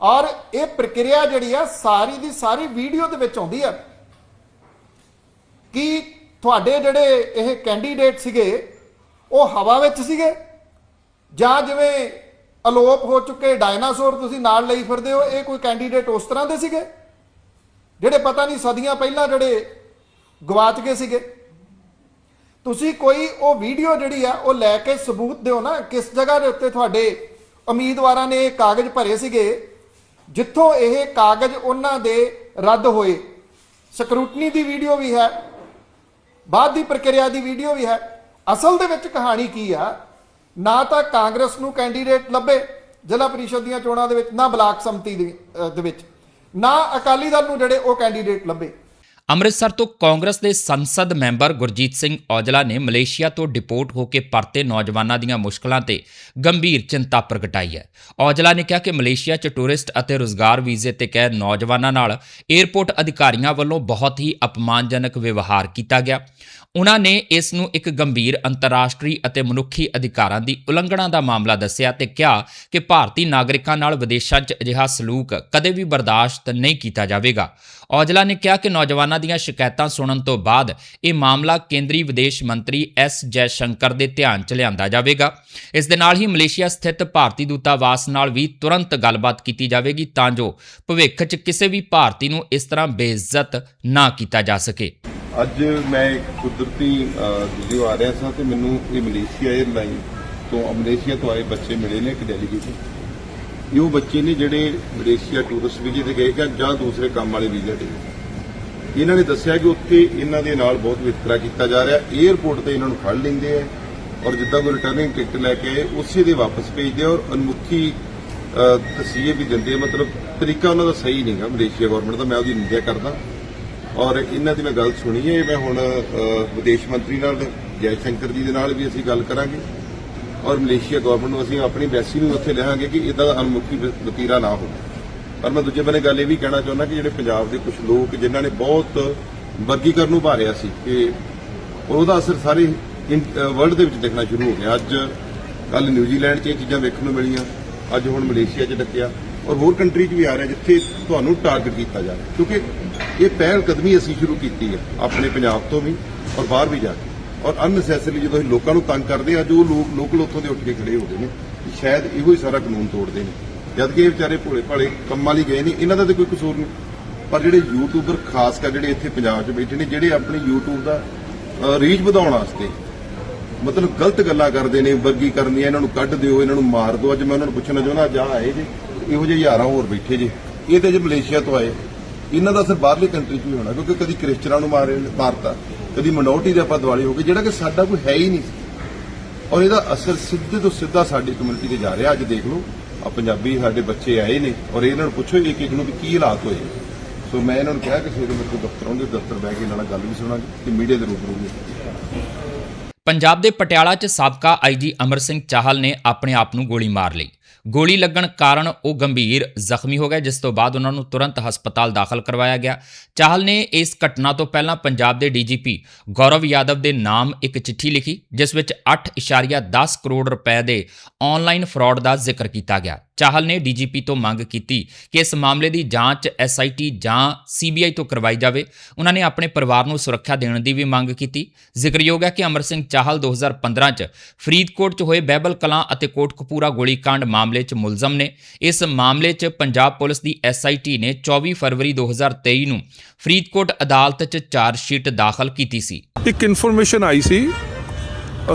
D: ਔਰ ਇਹ ਪ੍ਰਕਿਰਿਆ ਜਿਹੜੀ ਆ, ਸਾਰੀ ਦੀ ਸਾਰੀ ਵੀਡੀਓ ਦੇ ਵਿੱਚ ਆਉਂਦੀ ਹੈ ਕਿ ਤੁਹਾਡੇ ਜਿਹੜੇ ਇਹ ਕੈਂਡੀਡੇਟ ਸੀਗੇ, ਉਹ ਹਵਾ ਵਿੱਚ ਸੀਗੇ ਜਾਂ ਜਿਵੇਂ ਅਲੋਪ ਹੋ ਚੁੱਕੇ ਡਾਇਨਾਸੌਰ ਤੁਸੀਂ ਨਾਲ ਲਈ ਫਿਰਦੇ ਹੋ, ਇਹ ਕੋਈ ਕੈਂਡੀਡੇਟ ਉਸ ਤਰ੍ਹਾਂ ਦੇ ਸੀਗੇ ਜਿਹੜੇ ਪਤਾ ਨਹੀਂ ਸਦੀਆਂ ਪਹਿਲਾਂ ਜਿਹੜੇ ਗਵਾਚ ਗਏ ਸੀਗੇ? ਤੁਸੀਂ ਕੋਈ ਉਹ ਵੀਡੀਓ ਜਿਹੜੀ ਆ, ਉਹ ਲੈ ਕੇ ਸਬੂਤ ਦਿਓ ਨਾ, ਕਿਸ ਜਗ੍ਹਾ ਦੇ ਉੱਤੇ ਤੁਹਾਡੇ ਉਮੀਦਵਾਰਾਂ ਨੇ ਇਹ ਕਾਗਜ਼ ਭਰੇ ਸੀਗੇ, ਜਿੱਥੋਂ ਇਹ ਕਾਗਜ਼ ਉਹਨਾਂ ਦੇ ਰੱਦ ਹੋਏ। ਸਕਰੂਟਨੀ ਦੀ ਵੀਡੀਓ ਵੀ ਹੈ, ਬਾਅਦ ਦੀ ਪ੍ਰਕਿਰਿਆ ਦੀ ਵੀਡੀਓ ਵੀ ਹੈ। ਅਸਲ ਦੇ ਵਿੱਚ ਕਹਾਣੀ ਕੀ ਆ, ਨਾ ਤਾਂ ਕਾਂਗਰਸ ਨੂੰ ਕੈਂਡੀਡੇਟ ਲੱਭੇ ਜ਼ਿਲ੍ਹਾ ਪਰਿਸ਼ਦ ਦੀਆਂ ਚੋਣਾਂ ਦੇ ਵਿੱਚ, ਨਾ ਬਲਾਕ ਸੰਮਤੀ ਦੇ ਦੇ ਵਿੱਚ, ਨਾ ਅਕਾਲੀ ਦਲ ਨੂੰ ਜਿਹੜੇ ਉਹ ਕੈਂਡੀਡੇਟ ਲੱਭੇ।
A: ਅੰਮ੍ਰਿਤਸਰ ਤੋਂ ਕਾਂਗਰਸ ਦੇ ਸੰਸਦ ਮੈਂਬਰ ਗੁਰਜੀਤ ਸਿੰਘ ਔਜਲਾ ਨੇ ਮਲੇਸ਼ੀਆ ਤੋਂ ਡਿਪੋਰਟ ਹੋ ਕੇ ਪਰਤੇ ਨੌਜਵਾਨਾਂ ਦੀਆਂ ਮੁਸ਼ਕਲਾਂ ਤੇ ਗੰਭੀਰ ਚਿੰਤਾ ਪ੍ਰਗਟਾਈ ਹੈ। ਔਜਲਾ ਨੇ ਕਿਹਾ ਕਿ ਮਲੇਸ਼ੀਆ 'ਚ ਟੂਰਿਸਟ ਅਤੇ ਰੁਜ਼ਗਾਰ ਵੀਜ਼ੇ ਤੇ ਕੈਦ ਨੌਜਵਾਨਾਂ ਨਾਲ 에ਅਰਪੋਰਟ ਅਧਿਕਾਰੀਆਂ ਵੱਲੋਂ ਬਹੁਤ ਹੀ ਅਪਮਾਨਜਨਕ ਵਿਵਹਾਰ ਕੀਤਾ ਗਿਆ। ਉਹਨਾਂ ਨੇ ਇਸ ਨੂੰ ਇੱਕ ਗੰਭੀਰ ਅੰਤਰਰਾਸ਼ਟਰੀ ਅਤੇ ਮਨੁੱਖੀ ਅਧਿਕਾਰਾਂ ਦੀ ਉਲੰਘਣਾ ਦਾ ਮਾਮਲਾ ਦੱਸਿਆ ਤੇ ਕਿਹਾ ਕਿ ਭਾਰਤੀ ਨਾਗਰਿਕਾਂ ਨਾਲ ਵਿਦੇਸ਼ਾਂ 'ਚ ਅਜਿਹਾ ਸਲੂਕ ਕਦੇ ਵੀ ਬਰਦਾਸ਼ਤ ਨਹੀਂ ਕੀਤਾ ਜਾਵੇਗਾ। ਔਜਲਾ ਨੇ ਕਿਹਾ ਕਿ ਨੌਜਵਾਨਾਂ ਦੀਆਂ ਸ਼ਿਕਾਇਤਾਂ ਸੁਣਨ ਤੋਂ ਬਾਅਦ ਇਹ ਮਾਮਲਾ ਕੇਂਦਰੀ ਵਿਦੇਸ਼ ਮੰਤਰੀ ਐਸ ਜੈ ਸ਼ੰਕਰ ਦੇ ਧਿਆਨ 'ਚ ਲਿਆਂਦਾ ਜਾਵੇਗਾ। ਇਸ ਦੇ ਨਾਲ ਹੀ ਮਲੇਸ਼ੀਆ ਸਥਿਤ ਭਾਰਤੀ ਦੂਤਾਵਾਸ ਨਾਲ ਵੀ ਤੁਰੰਤ ਗੱਲਬਾਤ ਕੀਤੀ ਜਾਵੇਗੀ ਤਾਂ ਜੋ ਭਵਿੱਖ 'ਚ ਕਿਸੇ ਵੀ ਭਾਰਤੀ ਨੂੰ ਇਸ ਤਰ੍ਹਾਂ ਬੇਇੱਜ਼ਤ ਨਾ ਕੀਤਾ ਜਾ ਸਕੇ।
E: ਅੱਜ ਮੈਂ ਇੱਕ ਕੁਦਰਤੀ ਅਹ, ਆ ਰਿਹਾ ਸਾਂ ਤੇ ਮੈਨੂੰ ਇਹ ਮਲੇਸ਼ੀਆ 에ਅਰਲਾਈਨ ਤੋਂ ਮਲੇਸ਼ੀਆ ਤੋਂ ਆਏ ਬੱਚੇ ਮਿਲੇ ਨੇ ਇੱਕ ਡੈਲੀਗੇਸ਼ਨ ਇਹ ਉਹ ਬੱਚੇ ਨੇ ਜਿਹੜੇ ਮਲੇਸ਼ੀਆ ਟੂਰਿਸਟ ਵੀਜ਼ੇ ਤੇ ਗਏ ਜਾਂ ਦੂਸਰੇ ਕੰਮ ਵਾਲੇ ਵੀਜ਼ੇ ਤੇ ਗਏ। ਇਹਨਾਂ ਨੇ ਦੱਸਿਆ ਕਿ ਉੱਥੇ ਇਹਨਾਂ ਦੇ ਨਾਲ ਬਹੁਤ ਵਿਤਕਰਾ ਕੀਤਾ ਜਾ ਰਿਹਾ। 에ਅਰਪੋਰਟ ਤੇ ਇਹਨਾਂ ਨੂੰ ਫੜ ਲੈਂਦੇ ਆ ਔਰ ਜਿੱਦਾਂ ਕੋਈ ਰਿਟਰਨਿੰਗ ਟਿਕਟ ਲੈ ਕੇ ਆਏ ਉਸੇ ਦੇ ਵਾਪਸ ਭੇਜਦੇ ਔਰ ਅਨਮੁਖੀ ਤਸੀਹੇ ਵੀ ਦਿੰਦੇ ਮਤਲਬ ਤਰੀਕਾ ਉਹਨਾਂ ਦਾ ਸਹੀ ਨਹੀਂਗਾ ਮਲੇਸ਼ੀਆ ਗਵਰਨਮੈਂਟ ਦਾ ਮੈਂ ਉਹਦੀ ਨਿੰਦਿਆ ਕਰਦਾ। ਔਰ ਇਹਨਾਂ ਦੀ ਮੈਂ ਗੱਲ ਸੁਣੀ ਹੈ ਮੈਂ ਹੁਣ ਵਿਦੇਸ਼ ਮੰਤਰੀ ਨਾਲ, ਜੈ ਸ਼ੰਕਰ ਜੀ ਦੇ ਨਾਲ ਵੀ ਅਸੀਂ ਗੱਲ ਕਰਾਂਗੇ। ਔਰ ਮਲੇਸ਼ੀਆ ਗਵਰਨਮੈਂਟ ਨੂੰ ਅਸੀਂ ਆਪਣੀ ਐਮਬੈਸੀ ਨੂੰ ਉੱਥੇ ਲਿਆਂਗੇ ਕਿ ਇਦਾਂ ਦਾ ਅਨਮੁਖੀ ਵਤੀਰਾ ਨਾ ਹੋਵੇ। ਪਰ ਮੈਂ ਦੂਜੇ ਬੰਨੇ ਗੱਲ ਇਹ ਵੀ ਕਹਿਣਾ ਚਾਹੁੰਦਾ ਕਿ ਜਿਹੜੇ ਪੰਜਾਬ ਦੇ ਕੁਝ ਲੋਕ, ਜਿਨ੍ਹਾਂ ਨੇ ਬਹੁਤ ਵਰਗੀਕਰਨ ਨੂੰ ਭਾਰਿਆ ਸੀ, ਕਿ ਉਹਦਾ ਅਸਰ ਸਾਰੇ ਵਰਲਡ ਦੇ ਵਿੱਚ ਦੇਖਣਾ ਸ਼ੁਰੂ ਹੋ ਗਿਆ। ਅੱਜ ਕੱਲ ਨਿਊਜ਼ੀਲੈਂਡ 'ਚ ਇਹ ਚੀਜ਼ਾਂ ਵੇਖਣ ਨੂੰ ਮਿਲੀਆਂ, ਅੱਜ ਹੁਣ ਮਲੇਸ਼ੀਆ 'ਚ ਡੱਕਿਆ। ਔਰ ਹੋਰ ਕੰਟਰੀ 'ਚ ਵੀ ਆ ਰਿਹਾ ਜਿੱਥੇ ਤੁਹਾਨੂੰ ਟਾਰਗੇਟ ਕੀਤਾ ਜਾ ਰਿਹਾ। ਕਿਉਂਕਿ ਇਹ ਪਹਿਲ ਕਦਮੀ ਅਸੀਂ ਸ਼ੁਰੂ ਕੀਤੀ ਹੈ, ਆਪਣੇ ਪੰਜਾਬ ਤੋਂ ਵੀ ਔਰ ਬਾਹਰ ਵੀ ਜਾ ਕੇ। ਔਰ ਅਨਨੈਸੈਸਰੀ ਜਦੋਂ ਅਸੀਂ ਲੋਕਾਂ ਨੂੰ ਤੰਗ ਕਰਦੇ ਹਾਂ ਜੋ ਲੋਕ ਲੋਕਲ ਉੱਥੋਂ ਦੇ ਉੱਠ ਕੇ ਖੜੇ ਹੋ ਗਏ ਨੇ ਸ਼ਾਇਦ ਇਹੋ ਹੀ ਸਾਰਾ ਕਾਨੂੰਨ ਤੋੜਦੇ ਨੇ। ਜਦ ਕਿ ਇਹ ਵਿਚਾਰੇ ਭੋਲੇ ਭਾਲੇ ਕੰਮਾਂ ਲਈ ਗਏ ਨੇ ਇਹਨਾਂ ਦਾ ਤਾਂ ਕੋਈ ਕਸੂਰ ਨਹੀਂ। ਪਰ ਜਿਹੜੇ ਯੂਟਿਊਬਰ ਖਾਸ ਕਰ ਜਿਹੜੇ ਇੱਥੇ ਪੰਜਾਬ 'ਚ ਬੈਠੇ ਨੇ, ਜਿਹੜੇ ਆਪਣੇ YouTube ਦਾ ਰੀਚ ਵਧਾਉਣ ਵਾਸਤੇ ਮਤਲਬ ਗਲਤ ਗੱਲਾਂ ਕਰਦੇ ਨੇ ਵਰਗੀਕਰਨ ਦੀਆਂ, ਇਹਨਾਂ ਨੂੰ ਕੱਢ ਦਿਓ, ਇਹਨਾਂ ਨੂੰ ਮਾਰ ਦਿਓ। ਅੱਜ ਮੈਂ ਉਹਨਾਂ ਨੂੰ ਪੁੱਛਣਾ ਚਾਹੁੰਦਾ, ਅੱਜ ਆਹ ਆਏ ਜੇ ਇਹੋ ਜਿਹੇ ਹਜ਼ਾਰਾਂ ਹੋਰ ਬੈਠੇ ਜੇ। ਇਹ ਤੇ ਜੇ ਮਲੇਸ਼ੀਆ ਤੋਂ ਆਏ। ਇਹਨਾਂ ਦਾ ਅਸਰ ਬਾਹਰਲੀ ਕੰਟਰੀ 'ਚ ਵੀ ਹੋਣਾ, ਕਿਉਂਕਿ ਕਦੀ ਕ੍ਰਿਸਚਨਾਂ ਨੂੰ ਮਾਰੇ, ਮਾਰਤਾ, ਕਦੀ ਮਿਨੋਰਟੀ ਦੇ ਆਪਾਂ ਦਿਵਾਲੀ ਹੋ ਗਏ ਜਿਹੜਾ ਕਿ ਸਾਡਾ ਕੋਈ ਹੈ ਹੀ ਨਹੀਂ ਔਰ ਇਹਦਾ ਅਸਰ ਸਿੱਧੇ ਤੋਂ ਸਿੱਧਾ ਸਾਡੀ ਕਮਿਊਨਿਟੀ ਤੇ ਜਾ ਰਿਹਾ, ਅੱਜ ਦੇਖ ਲਓ ਆ ਪੰਜਾਬੀ ਸਾਡੇ ਬੱਚੇ ਆਏ ਨੇ, ਔਰ ਇਹਨਾਂ ਨੂੰ ਪੁੱਛੋ ਇੱਕ ਇੱਕ ਨੂੰ ਵੀ ਕੀ ਹਾਲਾਤ ਹੋਏ ਸੋ ਮੈਂ ਇਹਨਾਂ ਨੂੰ ਕਿਹਾ ਕਿ ਸਵੇਰੇ ਮੇਰੇ ਕੋਲ ਦਫ਼ਤਰ ਆਉਂਦੇ ਦਫ਼ਤਰ ਬਹਿ ਕੇ ਇਹਨਾਂ ਨਾਲ ਗੱਲ ਵੀ ਸੁਣਾਂਗੇ ਤੇ ਮੀਡੀਆ ਦੇ ਰੂਬਰੂ ਵੀ
A: ਪੰਜਾਬ ਦੇ ਪਟਿਆਲਾ 'ਚ ਸਾਬਕਾ ਆਈਜੀ ਅਮਰ ਸਿੰਘ ਚਾਹਲ ਨੇ ਆਪਣੇ ਆਪ ਨੂੰ ਗੋਲੀ ਮਾਰ ਲਈ। ਗੋਲੀ ਲੱਗਣ ਕਾਰਨ ਉਹ ਗੰਭੀਰ ਜ਼ਖਮੀ ਹੋ ਗਏ, ਜਿਸ ਤੋਂ ਬਾਅਦ ਉਹਨਾਂ ਨੂੰ ਤੁਰੰਤ ਹਸਪਤਾਲ ਦਾਖਲ ਕਰਵਾਇਆ ਗਿਆ। ਚਾਹਲ ਨੇ ਇਸ ਘਟਨਾ ਤੋਂ ਪਹਿਲਾਂ ਪੰਜਾਬ ਦੇ ਡੀਜੀਪੀ ਗੌਰਵ ਯਾਦਵ ਦੇ ਨਾਮ ਇੱਕ ਚਿੱਠੀ ਲਿਖੀ, ਜਿਸ ਵਿੱਚ 8.10 ਕਰੋੜ ਰੁਪਏ ਦੇ ਆਨਲਾਈਨ ਫਰਾਡ ਦਾ ਜ਼ਿਕਰ ਕੀਤਾ ਗਿਆ। ਚਾਹਲ ਨੇ ਡੀਜੀਪੀ ਤੋਂ ਮੰਗ ਕੀਤੀ ਕਿ ਇਸ ਮਾਮਲੇ ਦੀ ਜਾਂਚ ਐਸਆਈਟੀ ਜਾਂ ਸੀਬੀਆਈ ਤੋਂ ਕਰਵਾਈ ਜਾਵੇ। ਉਹਨਾਂ ਨੇ ਆਪਣੇ ਪਰਿਵਾਰ ਨੂੰ ਸੁਰੱਖਿਆ ਦੇਣ ਦੀ ਵੀ ਮੰਗ ਕੀਤੀ। ਜ਼ਿਕਰਯੋਗ ਹੈ ਕਿ ਅਮਰ ਸਿੰਘ ਚਾਹਲ 2015 ਚ ਫਰੀਦਕੋਟ 'ਚ ਹੋਏ ਬਹਿਬਲ ਕਲਾਂ ਅਤੇ ਕੋਟਕਪੂਰਾ ਗੋਲੀकांड ਮਾਮਲੇ 'ਚ ਮੁਲਜ਼ਮ ਨੇ। ਇਸ ਮਾਮਲੇ 'ਚ ਪੰਜਾਬ ਪੁਲਿਸ ਦੀ ਐਸਆਈਟੀ ਨੇ 24 ਫਰਵਰੀ 2023 ਨੂੰ ਫਰੀਦਕੋਟ ਅਦਾਲਤ 'ਚ ਚਾਰਜ ਸ਼ੀਟ ਦਾਖਲ ਕੀਤੀ ਸੀ।
F: ਇੱਕ ਇਨਫੋਰਮੇਸ਼ਨ ਆਈ ਸੀ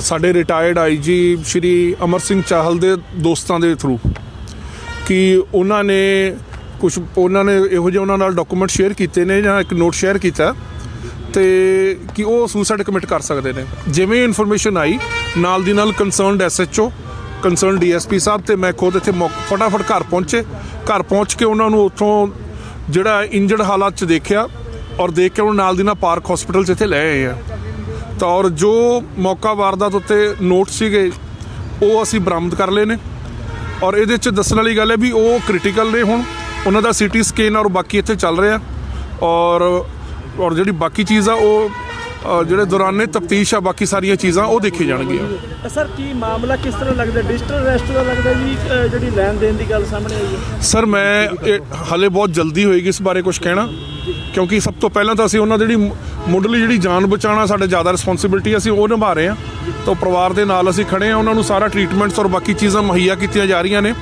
F: ਸਾਡੇ ਰਿਟਾਇਰਡ ਆਈਜੀ ਸ਼੍ਰੀ ਅਮਰ ਸਿੰਘ ਚਾਹਲ ਦੇ ਦੋਸਤਾਂ ਦੇ ਥਰੂ ਕਿ ਉਹਨਾਂ ਨੇ ਕੁਝ ਉਹਨਾਂ ਨੇ ਇਹੋ ਜਿਹੇ ਉਹਨਾਂ ਨਾਲ ਡਾਕੂਮੈਂਟ ਸ਼ੇਅਰ ਕੀਤੇ ਨੇ ਜਾਂ ਇੱਕ ਨੋਟ ਸ਼ੇਅਰ ਕੀਤਾ ਤੇ ਕਿ ਉਹ ਸੁਸਾਈਡ ਕਮਿਟ ਕਰ ਸਕਦੇ ਨੇ। ਜਿਵੇਂ ਇਨਫੋਰਮੇਸ਼ਨ ਆਈ, ਨਾਲ ਦੀ ਨਾਲ concerned SHO concern DSP sahib ਤੇ ਮੈਂ ਖੁਦ ਇੱਥੇ ਮੌ- ਫਟਾਫਟ ਘਰ ਪਹੁੰਚੇ। ਘਰ ਪਹੁੰਚ ਕੇ ਉਹਨਾਂ ਨੂੰ ਉੱਥੋਂ ਜਿਹੜਾ ਇੰਜਰਡ ਹਾਲਾਤ 'ਚ ਦੇਖਿਆ ਔਰ ਦੇਖ ਕੇ ਉਹਨਾਂ ਨਾਲ ਦੀ ਨਾਲ ਪਾਰਕ ਹਸਪੀਟਲ 'ਚ ਇੱਥੇ ਲੈ ਆਏ ਆ। ਤਾਂ ਔਰ ਜੋ ਮੌਕਾ ਵਾਰਦਾਤ ਉੱਤੇ ਨੋਟ ਸੀਗੇ, ਉਹ ਅਸੀਂ ਬਰਾਮਦ ਕਰ ਲਏ ਨੇ। ਔਰ ਇਹਦੇ 'ਚ ਦੱਸਣ ਵਾਲੀ ਗੱਲ ਹੈ ਵੀ ਉਹ ਕ੍ਰਿਟੀਕਲ ਨੇ ਹੁਣ। ਉਹਨਾਂ ਦਾ ਸੀਟੀ ਸਕੈਨ ਔਰ ਬਾਕੀ ਇੱਥੇ ਚੱਲ ਰਿਹਾ। ਔਰ ਔਰ ਜਿਹੜੀ ਬਾਕੀ ਚੀਜ਼ ਆ ਉਹ ਜਿਹੜੇ ਦੌਰਾਨੇ ਤਫਤੀਸ਼ ਆ ਬਾਕੀ ਸਾਰੀਆਂ ਚੀਜ਼ਾਂ ਉਹ ਦੇਖੀ ਜਾਣਗੀਆਂ।
G: ਸਰ ਕੀ ਮਾਮਲਾ ਕਿਸ ਤਰ੍ਹਾਂ ਲੱਗਦਾ? ਡਿਜੀਟਲ ਅਰੈਸਟ ਦਾ ਲੱਗਦਾ ਜੀ ਜਿਹੜੀ ਲੈਣ ਦੇਣ ਦੀ ਗੱਲ ਸਾਹਮਣੇ ਆਈ ਹੈ?
F: ਸਰ ਮੈਂ ਹਾਲੇ ਬਹੁਤ ਜਲਦੀ ਹੋਏਗੀ ਇਸ ਬਾਰੇ ਕੁਝ ਕਹਿਣਾ। ਕਿਉਂਕਿ ਸਭ ਤੋਂ ਪਹਿਲਾਂ ਤਾਂ ਅਸੀਂ ਉਹਨਾਂ ਦੀ ਜਿਹੜੀ ਮੁੱਢਲੀ ਜਿਹੜੀ ਜਾਨ ਬਚਾਉਣਾ, ਸਾਡੇ ਜ਼ਿਆਦਾ ਰਿਸਪੌਂਸਿਬਿਲਟੀ ਅਸੀਂ ਉਹ ਨਿਭਾ ਰਹੇ ਹਾਂ। ਤਾਂ ਪਰਿਵਾਰ ਦੇ ਨਾਲ ਅਸੀਂ ਖੜੇ ਹਾਂ, ਉਹਨਾਂ ਨੂੰ ਸਾਰਾ ਟ੍ਰੀਟਮੈਂਟਸ ਔਰ ਬਾਕੀ ਚੀਜ਼ਾਂ ਮੁਹੱਈਆ ਕੀਤੀਆਂ ਜਾ ਰਹੀਆਂ ਨੇ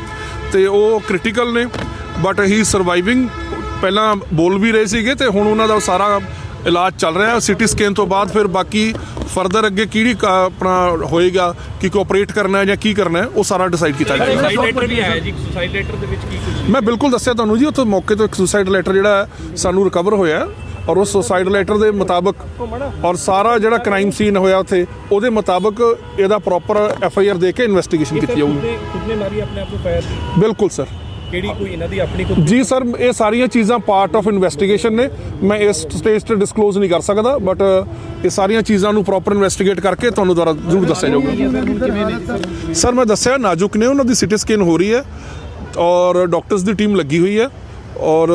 F: ਤੇ ਉਹ ਕ੍ਰਿਟੀਕਲ ਨੇ ਬਟ ਹੀ ਸਰਵਾਈਵਿੰਗ ਪਹਿਲਾਂ ਬੋਲ ਵੀ ਰਹੇ ਸੀਗੇ ਤੇ ਹੁਣ ਉਹਨਾਂ ਦਾ ਸਾਰਾ ਇਲਾਜ ਚੱਲ ਰਿਹਾ ਸਿਟੀ ਸਕੈਨ ਤੋਂ ਬਾਅਦ ਫਿਰ ਬਾਕੀ ਫਰਦਰ ਅੱਗੇ ਕਿਹੜੀ ਆਪਣਾ ਹੋਏਗਾ ਕਿ ਕੋਆਪਰੇਟ ਕਰਨਾ ਹੈ ਜਾਂ ਕੀ ਕਰਨਾ ਹੈ ਉਹ ਸਾਰਾ ਡਿਸਾਈਡ ਕੀਤਾ ਜਾਏਗਾ।
G: ਸੁਸਾਈਡ ਲੈਟਰ ਵੀ ਆਇਆ ਜੀ ਸੁਸਾਈਡ ਲੈਟਰ ਦੇ ਵਿੱਚ ਕੀ ਕੁਝ
F: ਮੈਂ ਬਿਲਕੁਲ ਦੱਸਿਆ ਤੁਹਾਨੂੰ ਜੀ ਉੱਥੇ ਮੌਕੇ ਤੋਂ ਇੱਕ ਸੁਸਾਈਡ ਲੈਟਰ ਜਿਹੜਾ ਸਾਨੂੰ ਰਿਕਵਰ ਹੋਇਆ ਔਰ ਉਸ ਸੁਸਾਈਡ ਲੈਟਰ ਦੇ ਮੁਤਾਬਕ ਔਰ ਸਾਰਾ ਜਿਹੜਾ ਕ੍ਰਾਈਮ ਸੀਨ ਹੋਇਆ ਉੱਥੇ ਉਹਦੇ ਮੁਤਾਬਕ ਇਹਦਾ ਪ੍ਰੋਪਰ ਐਫ ਆਈ ਆਰ ਦੇ ਕੇ ਇਨਵੈਸਟੀਗੇਸ਼ਨ ਕੀਤੀ ਜਾਊਗੀ। ਬਿਲਕੁਲ ਸਰ
G: ਕਿਹੜੀ ਕੋਈ ਇਹਨਾਂ ਦੀ ਆਪਣੀ ਕੋਈ
F: ਜੀ ਸਰ ਇਹ ਸਾਰੀਆਂ ਚੀਜ਼ਾਂ ਪਾਰਟ ਆਫ ਇਨਵੈਸਟੀਗੇਸ਼ਨ ਨੇ। ਮੈਂ ਇਸ ਸਟੇਜ ਤੇ ਡਿਸਕਲੋਜ਼ ਨਹੀਂ ਕਰ ਸਕਦਾ ਬਟ ਇਹ ਸਾਰੀਆਂ ਚੀਜ਼ਾਂ ਨੂੰ ਪ੍ਰੋਪਰ ਇਨਵੈਸਟੀਗੇਟ ਕਰਕੇ ਤੁਹਾਨੂੰ ਦੁਬਾਰਾ ਜ਼ਰੂਰ ਦੱਸਿਆ ਜਾਊਗਾ। ਸਰ ਮੈਂ ਦੱਸਿਆ ਨਾਜ਼ੁਕ ਨੇ ਉਹਨਾਂ ਦੀ ਸਿਟੀ ਸਕੈਨ ਹੋ ਰਹੀ ਹੈ ਔਰ ਡਾਕਟਰਸ ਦੀ ਟੀਮ ਲੱਗੀ ਹੋਈ ਹੈ ਔਰ